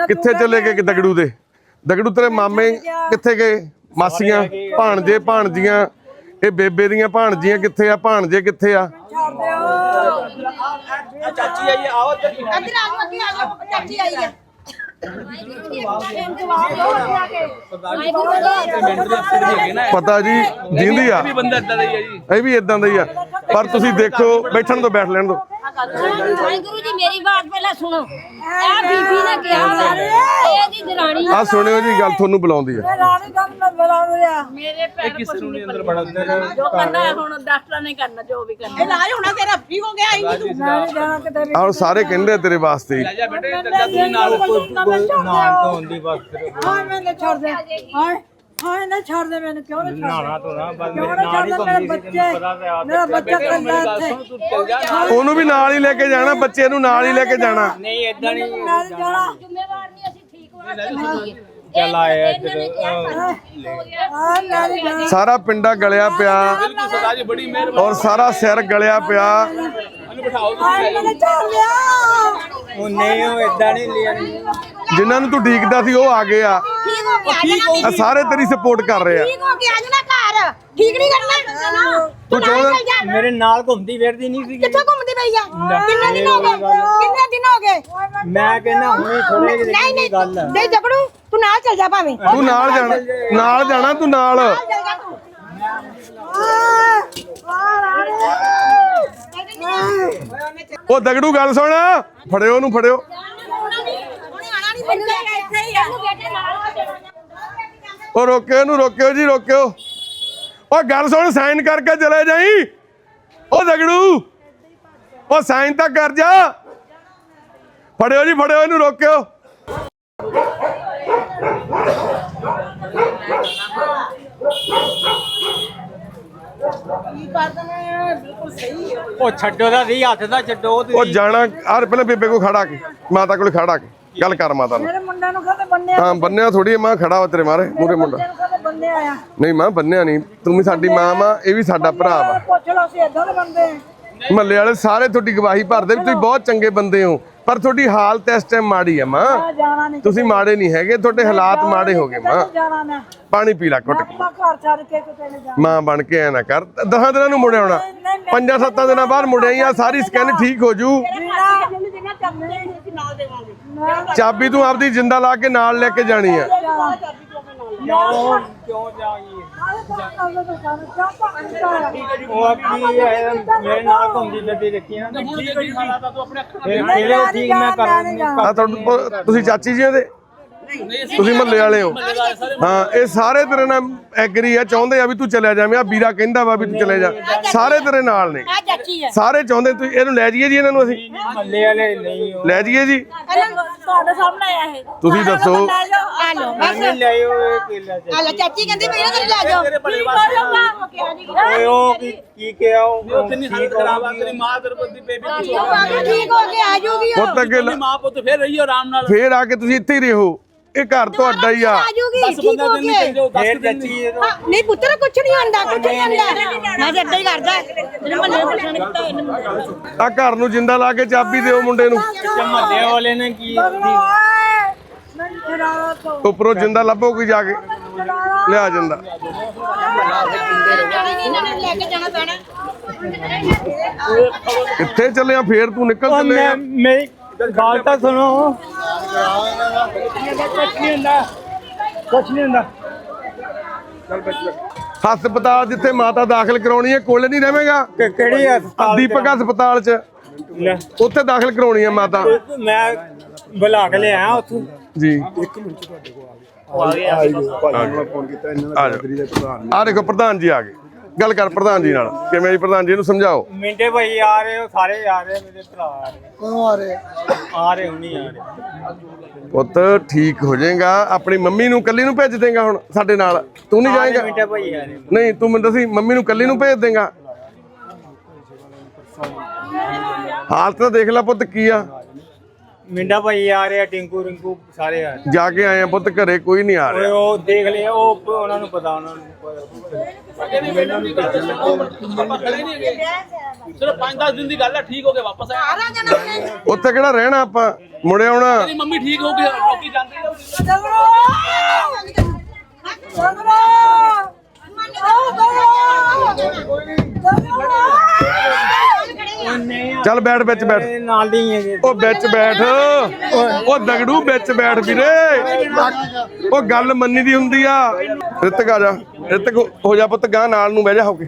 ਕਿੱਥੇ ਚਲੇ ਗਏ ਦਗੜੂ ਦੇ? ਦਗੜੂ ਤੇਰੇ ਮਾਮੇ ਕਿੱਥੇ ਗਏ? ਮਾਸੀਆਂ ਭਾਣਜੇ ਭਾਣਜੀਆਂ। ਇਹ ਬੇਬੇ ਦੀਆਂ ਭਾਣਜੀਆਂ ਕਿੱਥੇ ਆ? ਭਾਣਜੇ ਕਿੱਥੇ ਆ? ਚਾਚੀ ਆਈ ਆਓ ਇੱਧਰ। ਇੱਧਰ ਆ ਜਾਓ ਅੱਗੇ ਆ ਜਾਓ ਚਾਚੀ ਆਈ ਹੈ ਪਤਾ ਜੀ ਜਿੰਦੀ ਆ। ਇਹ ਵੀ ਇਦਾਂ ਦਾ ਹੀ ਆ ਪਰ ਤੁਸੀਂ ਦੇਖੋ ਬੈਠਣ ਤੋਂ ਬੈਠ ਲੈਣ ਦੋ। ਵਾਹਿਗੁਰੂ ਜੀ ਮੇਰੀ ਬਾਤ ਪਹਿਲਾਂ ਸੁਣੋ। ਇਹ ਬੀਬੀ ਨੇ ਕਿਹਾ ਵਾ, ਇਹ ਦੀ ਦਰਾਣੀ ਆ। ਸੁਣਿਓ ਜੀ ਗੱਲ ਤੁਹਾਨੂੰ ਬੁਲਾਉਂਦੀ ਆ। ਰਾਣੀ ਕੰਮ ਮੈਂ ਬੁਲਾ ਰਿਹਾ ਮੇਰੇ ਪੈਰ ਕਿਸੇ ਨੂੰ ਨਹੀਂ ਅੰਦਰ ਅੰਦਰ ਜੋ ਕਰਨਾ ਹੈ ਹੁਣ ਡਾਕਟਰਾਂ ਨੇ ਕਰਨਾ ਜੋ ਵੀ ਕਰਨਾ। ਇਲਾਜ ਹੋਣਾ ਤੇਰਾ ਫ੍ਰੀ ਹੋ ਗਿਆ ਇੰਨੀ ਤੂੰ। ਮੈਂ ਨਹੀਂ ਜਾਣਾ ਕਿਤੇ ਵੀ। ਆਹ ਸਾਰੇ ਕਹਿੰਦੇ ਤੇਰੇ ਵਾਸਤੇ। ਹੀ। ਨਾਲ ਕੋਈ ਨਾਨ ਤੋਂ ਹੁੰਦੀ ਬਸ ਫਿਰ। ਹਾਂ ਮੈਨੂੰ ਛੱਡ ਦੇ ਹਾਂ। ਹਾਂ ਨਾ ਛੱਡ ਦੇ ਮੈਨੂੰ ਕਿਉਂ ਨਹੀਂ ਛੱਡ ਨਾਣਾ ਤੋਂ ਨਾ ਬਸ ਮੇਰੇ ਨਾ ਨਾਲ ਹੀ ਮੇਰੇ ਬੱਚੇ ਪਤਾ ਤੇ ਆ ਮੇਰਾ ਬੱਚਾ ਕੱਲਾ ਇੱਥੇ। ਉਹਨੂੰ ਵੀ ਨਾਲ ਹੀ ਲੈ ਕੇ ਜਾਣਾ ਬੱਚੇ ਨੂੰ ਨਾਲ ਹੀ ਲੈ ਕੇ ਜਾਣਾ। ਨਹੀਂ ਇਦਾਂ ਨਹੀਂ ਮੈਂ ਨਹੀਂ ਜਾਣਾ। ਜ਼ਿੰਮੇਵਾਰ ਨਹੀਂ ਅਸੀਂ ਠੀਕ ਵਾਸਤੇ ਚੱਲ ਆਇਆ ਇੱਧਰ। ਹਾਂ ਮੈਂ ਨਹੀਂ ਜਾਣਾ। ਸਾਰਾ ਪਿੰਡਾ ਗਲਿਆ ਪਿਆ। ਔਰ ਸਾਰਾ ਸਿਰ ਗਲਿਆ ਪਿਆ। ਉਹ ਇਦਾਂ ਨਹੀਂ ਲਿਆ ਜਿਨ੍ਹਾਂ ਨੂੰ ਤੂੰ ਡੀਕਦਾ ਸੀ ਉਹ ਆ ਗਏ ਆ। ਠੀਕ ਹੋ ਗਿਆ ਆ ਸਾਰੇ ਤੇਰੀ ਸਪੋਰਟ ਕਰ ਰਹੇ ਆ। ਠੀਕ ਹੋ ਗਿਆ ਜਨਾ ਘਰ। ਠੀਕ ਨਹੀਂ ਕਰਨਾ ਤੂੰ ਨਾਲ ਚੱਲ। ਜਾ। ਮੇਰੇ ਨਾਲ ਘੁੰਮਦੀ ਫਿਰਦੀ ਨਹੀਂ ਸੀ ਕਿੱਥੋਂ ਘੁੰਮਦੀ ਪਈ ਆ? ਕਿੰਨੇ ਦਿਨ ਹੋ ਗਏ? ਕਿੰਨੇ ਦਿਨ ਹੋ ਗਏ? ਮੈਂ ਕਹਿੰਦਾ ਹੁਣੇ ਥੋੜੇ ਜਿਹੇ ਨਹੀਂ ਨਹੀਂ ਦੀ ਗੱਲ ਹੈ ਨਹੀਂ ਜਗੜੂ ਤੂੰ ਨਾਲ ਚੱਲ ਜਾ ਭਾਵੇਂ। ਤੂੰ ਨਾਲ ਜਾਣਾ ਨਾਲ ਜਾਣਾ ਤੂੰ ਨਾਲ। ਚੱਲ ਜਾ ਤੂੰ। ਉਹ ਦਗੜੂ ਗੱਲ ਸੁਣ। ਫੜਿਓ ਉਹਨੂੰ, ਫੜਿਓ। ਉਹ ਰੋਕਿਓ ਇਹਨੂੰ, ਰੋਕਿਓ ਜੀ, ਰੋਕਿਓ। ਉਹ ਗੱਲ ਸੁਣ, ਸਾਈਨ ਕਰਕੇ ਚਲੇ ਜਾਈ। ਉਹ ਦਗੜੂ, ਉਹ ਸਾਈਨ ਤਾਂ ਕਰ ਜਾ। ਫੜਿਓ ਜੀ, ਫੜਿਓ ਇਹਨੂੰ, ਰੋਕਿਓ। ਉਹ ਛੱਡੋ ਦਾ ਸੀ ਹੱਥ ਦਾ ਛੱਡੋ ਉਹ ਤੁਸੀਂ ਜਾਣਾ ਆਰ ਪਹਿਲਾਂ ਬੇਬੇ ਕੋ ਖੜਾ ਕੇ ਮਾਤਾ ਕੋਲ ਖੜਾ ਕੇ ਗੱਲ ਕਰ ਮਾਤਾ ਨਾਲ। ਮੇਰੇ ਮੁੰਡੇ ਨੂੰ ਕਹਦੇ ਬੰਨੇ ਹਾਂ ਬੰਨਿਆ ਥੋੜੀ ਮਾਂ ਖੜਾ ਵਾ ਤੇਰੇ ਮਾਰੇ ਮੂਰੇ ਮੁੰਡਾ। ਨੂੰ ਕਹਦੇ ਬੰਨੇ ਆਇਆ ਨਹੀਂ ਮਾਂ ਬੰਨਿਆ ਨਹੀਂ ਤੂੰ ਵੀ ਸਾਡੀ ਮਾਂ ਵਾ ਇਹ ਵੀ ਸਾਡਾ ਭਰਾ ਵਾ। ਪੁੱਛ ਲਓ ਸੀ ਇਦਾਂ ਦੇ ਬੰਦੇ ਮਹੱਲੇ ਵਾਲੇ ਸਾਰੇ ਤੁਹਾਡੀ ਗਵਾਹੀ ਭਰਦੇ ਵੀ ਤੁਸੀਂ ਬਹੁਤ ਚੰਗੇ ਬੰਦੇ ਹੋ। ਪਰ ਤੁਹਾਡੀ ਹਾਲਤ ਇਸ ਟਾਈਮ ਮਾੜੀ ਆ ਮਾਂ। ਜਾਣਾ ਨਹੀਂ ਤੁਸੀਂ ਮਾੜੇ ਨਹੀਂ ਹੈਗੇ ਤੁਹਾਡੇ ਹਾਲਾਤ ਮਾੜੇ ਹੋ ਗਏ ਮਾਂ। ਜਾਣਾ ਮੈਂ। ਪਾਣੀ ਪੀ ਲੈ ਘੁੱਟ। ਕੇ। ਆਪਣਾ ਘਰ ਛੱਡ ਕੇ ਕਿਤੇ ਨਹੀਂ ਜਾਣਾ। ਮਾਂ ਬਣ ਕੇ ਐ ਨਾ ਕਰ ਦਸਾਂ ਦਿਨਾਂ ਨੂੰ ਮੁੜ ਆਉਣਾ। ਪੰਜਾਂ ਸੱਤਾਂ ਦਿਨਾਂ ਬਾਅਦ ਮੁੜ ਆਈ ਆ ਸਾਰੀ ਸਕਿਨ ਠੀਕ ਹੋ ਜੂ। ਜਿਹਨੂੰ ਜਿੰਨਾ ਚੱਲਦੇ ਨੇ ਅਸੀਂ ਨਾਲ ਦੇਵਾਂਗੇ ਚਾਬੀ ਤੂੰ ਆਪਦੀ ਜਿੰਦਾ ਲਾ ਕੇ ਨਾਲ ਲੈ ਕੇ ਜਾਣੀ ਆ। ਕਿਉਂ ਕਿਉਂ ਜਾਈਏ ਉਹ ਆਪਣੀ ਹੈ, ਮੇਰੇ ਨਾਲ ਘੁੰਮਦੀ ਫਿਰਦੀ ਰੱਖੀ ਨਾ ਫਿਰ ਫਿਰ ਉਹ ਠੀਕ ਮੈਂ ਕਰ ਆ ਤੁਹਾਨੂੰ ਤੁਸੀਂ ਚਾਚੀ ਜੀ ਇਹਦੇ ਤੁਸੀਂ ਮਹੱਲੇ ਵਾਲੇ ਹੋ? ਹਾਂ ਇਹ ਸਾਰੇ ਤੇਰੇ ਨਾਲ ਐਗਰੀ ਆ ਚਾਹੁੰਦੇ ਆ ਵੀ ਤੂੰ ਚਲਿਆ ਜਾਵੇਂ ਆ ਵੀਰਾ ਕਹਿੰਦਾ ਵਾ ਵੀ ਤੂੰ ਚਲੇ ਜਾ। ਸਾਰੇ ਤੇਰੇ ਨਾਲ ਨੇ। ਆ ਚਾਚੀ ਆ। ਸਾਰੇ ਚਾਹੁੰਦੇ ਤੁਸੀਂ ਇਹਨੂੰ ਲੈ ਜਾਈਏ ਜੀ ਇਹਨਾਂ ਨੂੰ ਅਸੀਂ? ਮੱਲੇ ਵਾਲੇ ਨਹੀਂ ਉਹ ਲੈ ਜਾਈਏ ਜੀ। ਤੁਹਾਡੇ ਸਾਹਮਣੇ ਆਇਆ ਇਹ। ਤੁਸੀਂ ਦੱਸੋ। ਆ ਲੋ ਬਸ ਨਹੀਂ ਲਿਆਇਓ ਇਹ ਕੇਲਾ ਆ ਲੈ ਚਾਚੀ ਕਹਿੰਦੀ ਪਈ ਨਾ ਤੈਨੂੰ ਲੈ ਜਾਓ ਓਏ ਉਹ ਕੀ ਕੀ ਕਿਹਾ ਉਹ ਕਿੰਨੀ ਹਾਲਤ ਖਰਾਬ ਆ ਤੇਰੀ ਮਾਂ ਤੇਰੇ ਕੋਲ ਦੀ ਬੇਬੀ ਠੀਕ ਹੋ ਕੇ ਆ ਜੂਗੀ ਉਹ। ਪੁੱਤ ਅੱਗੇ ਲ- ਮਾਂ ਪੁੱਤ ਫੇਰ ਰਹੀਓ ਆਰਾਮ ਨਾਲ। ਫੇਰ ਆ ਕੇ ਤੁਸੀਂ ਇੱਥੇ ਹੀ ਰਹੋ। ਇਹ ਘਰ ਤੁਹਾਡਾ ਹੀ ਆ। ਆ ਜੂਗੀ ਠੀਕ ਹੋ ਕੇ ਫੇਰ ਚਾਚੀ ਇਹ ਹਾਂ, ਨਹੀਂ ਪੁੱਤਰ ਕੁਛ ਨਹੀਂ ਹੁੰਦਾ ਕੁਛ ਨਹੀਂ ਹੁੰਦਾ ਮੈਂ ਤਾਂ ਏਦਾਂ ਹੀ ਕਰਦਾ। ਜਿਹਨੇ ਮੰਨੇ ਪਰੇਸ਼ਾਨ ਕੀਤਾ ਇਹਨੂੰ ਆ ਘਰ ਨੂੰ ਜਿੰਦਾ ਲਾ ਕੇ ਚਾਬੀ ਦਿਓ ਮੁੰਡੇ ਨੂੰ। ਮੱਲੇ ਵਾਲੇ ਨੇ ਕੀ ਮੈਂ ਉੱਪਰੋਂ ਜਿੰਦਾ ਲੱਭੋ ਕੋਈ ਜਾ ਕੇ। ਲਿਆ ਜਿੰਦਾ। ਇਹਨਾਂ ਨੇ ਲੈ ਕੇ ਜਾਣਾ ਪੈਣਾ ਕਿੱਥੇ ਚੱਲੇ ਆ ਫੇਰ ਤੂੰ ਨਿਕਲ ਚੱਲੇ ਮੈਂ ਆ। ਮੇਰੀ ਗੱਲ ਤਾਂ ਸੁਣੋ ਕੁਛ ਨਹੀਂ ਹੁੰਦਾ ਹਸਪਤਾਲ ਜਿੱਥੇ ਮਾਤਾ ਦਾਖਲ ਕਰਾਉਣੀ ਹੈ ਕੋਲੇ ਨਹੀਂ ਰਵੇਂਗਾ ਕਿ ਕਿਹੜੀ ਆ ਹਸਪਤਾਲ ਦੀਪਕ ਹਸਪਤਾਲ 'ਚ। ਲੈ, ਉੱਥੇ ਦਾਖਲ ਕਰਾਉਣੀ ਹੈ ਮਾਤਾ। ਮੈਂ ਬੁਲਾ ਕੇ ਲਿਆਇਆ ਉੱਥੋਂ। ਜੀ। ਫੋਨ ਕੀਤਾ ਇਹਨਾਂ ਆ ਜਾਓ ਆ ਦੇਖੋ ਪ੍ਰਧਾਨ ਜੀ ਆ ਗਏ। ਗੱਲ ਕਰ ਪ੍ਰਧਾਨ ਜੀ ਨਾਲ। ਕਿਵੇਂ ਜੀ ਪ੍ਰਧਾਨ ਜੀ ਇਹਨੂੰ ਸਮਝਾਓ? ਮਿੰਟੇ ਭਾਈ ਆ ਰਹੇ ਹੋ ਸਾਰੇ ਆ ਰਹੇ ਮੇਰੇ ਭਰਾ ਆ ਰਹੇ ਕੌਣ ਆ ਰਹੇ? ਆ ਰਹੇ ਹੁਣੀ ਆ ਰਹੇ ਪੁੱਤ ਠੀਕ ਹੋ ਜਾਏਗਾ। ਆਪਣੀ ਮੰਮੀ ਨੂੰ ਕੱਲੀ ਨੂੰ ਭੇਜ ਦੇਗਾ ਹੁਣ ਸਾਡੇ ਨਾਲ। ਤੂੰ ਨਹੀਂ ਜਾਏਗਾ? ਮਿੰਟੇ ਭਾਈ ਆ ਰਹੇ ਨਹੀਂ ਤੂੰ ਮੈਨੂੰ ਦੱਸੀ ਮੰਮੀ ਨੂੰ ਕੱਲੀ ਨੂੰ ਭੇਜ ਦੇਗਾ? ਹਾਲਤ ਤਾਂ ਦੇਖ ਲੈ ਪੁੱਤ ਕੀ ਆ? ਮਿੰਡਾ ਭਾਈ ਆ ਰਹੇ ਆ ਟਿੰਕੂ ਰਿੰਕੂ ਸਾਰੇ ਆ ਰਹੇ। ਜਾ ਕੇ ਆਏ ਆ ਪੁੱਤ ਘਰੇ ਕੋਈ ਨਹੀਂ ਆ ਓਏ ਰਿਹਾ ਉਹ ਦੇਖ ਲਿਆ ਉਹ ਉਹਨਾਂ ਨੂੰ ਪਤਾ ਉਹਨਾਂ ਨੂੰ ਸਿਰਫ 5-10 ਦਿਨ ਦੀ ਗੱਲ ਹੈ ਠੀਕ ਹੋ ਕੇ ਵਾਪਸ ਆਇਆ ਉੱਥੇ ਕਿਹੜਾ ਰਹਿਣਾ ਆਪਾਂ? ਮੁੜੇ ਆਉਣਾ। ਤੇਰੀ ਮੰਮੀ ਠੀਕ ਹੋ ਗਈ ਲੋਕੀ ਜਾਂਦੇ ਜਗਰੋ ਚੱਲ ਬੈਠ ਵਿੱਚ ਬੈਠ। ਨਾਲ ਦੀ ਹੈਗੇ। ਉਹ ਵਿੱਚ ਬੈਠ। ਉਹ ਦਗੜੂ ਵਿੱਚ ਬੈਠ ਵੀਰੇ। ਉਹ ਗੱਲ ਮੰਨੀ ਦੀ ਹੁੰਦੀ ਆ। ਰਿਤਕ ਆ ਜਾ। ਰਿਤਕ ਹੋ ਜਾ ਪੁੱਤ ਗਾਂ ਨਾਲ ਨੂੰ ਬਹਿ ਜਾ ਹੋ ਕੇ।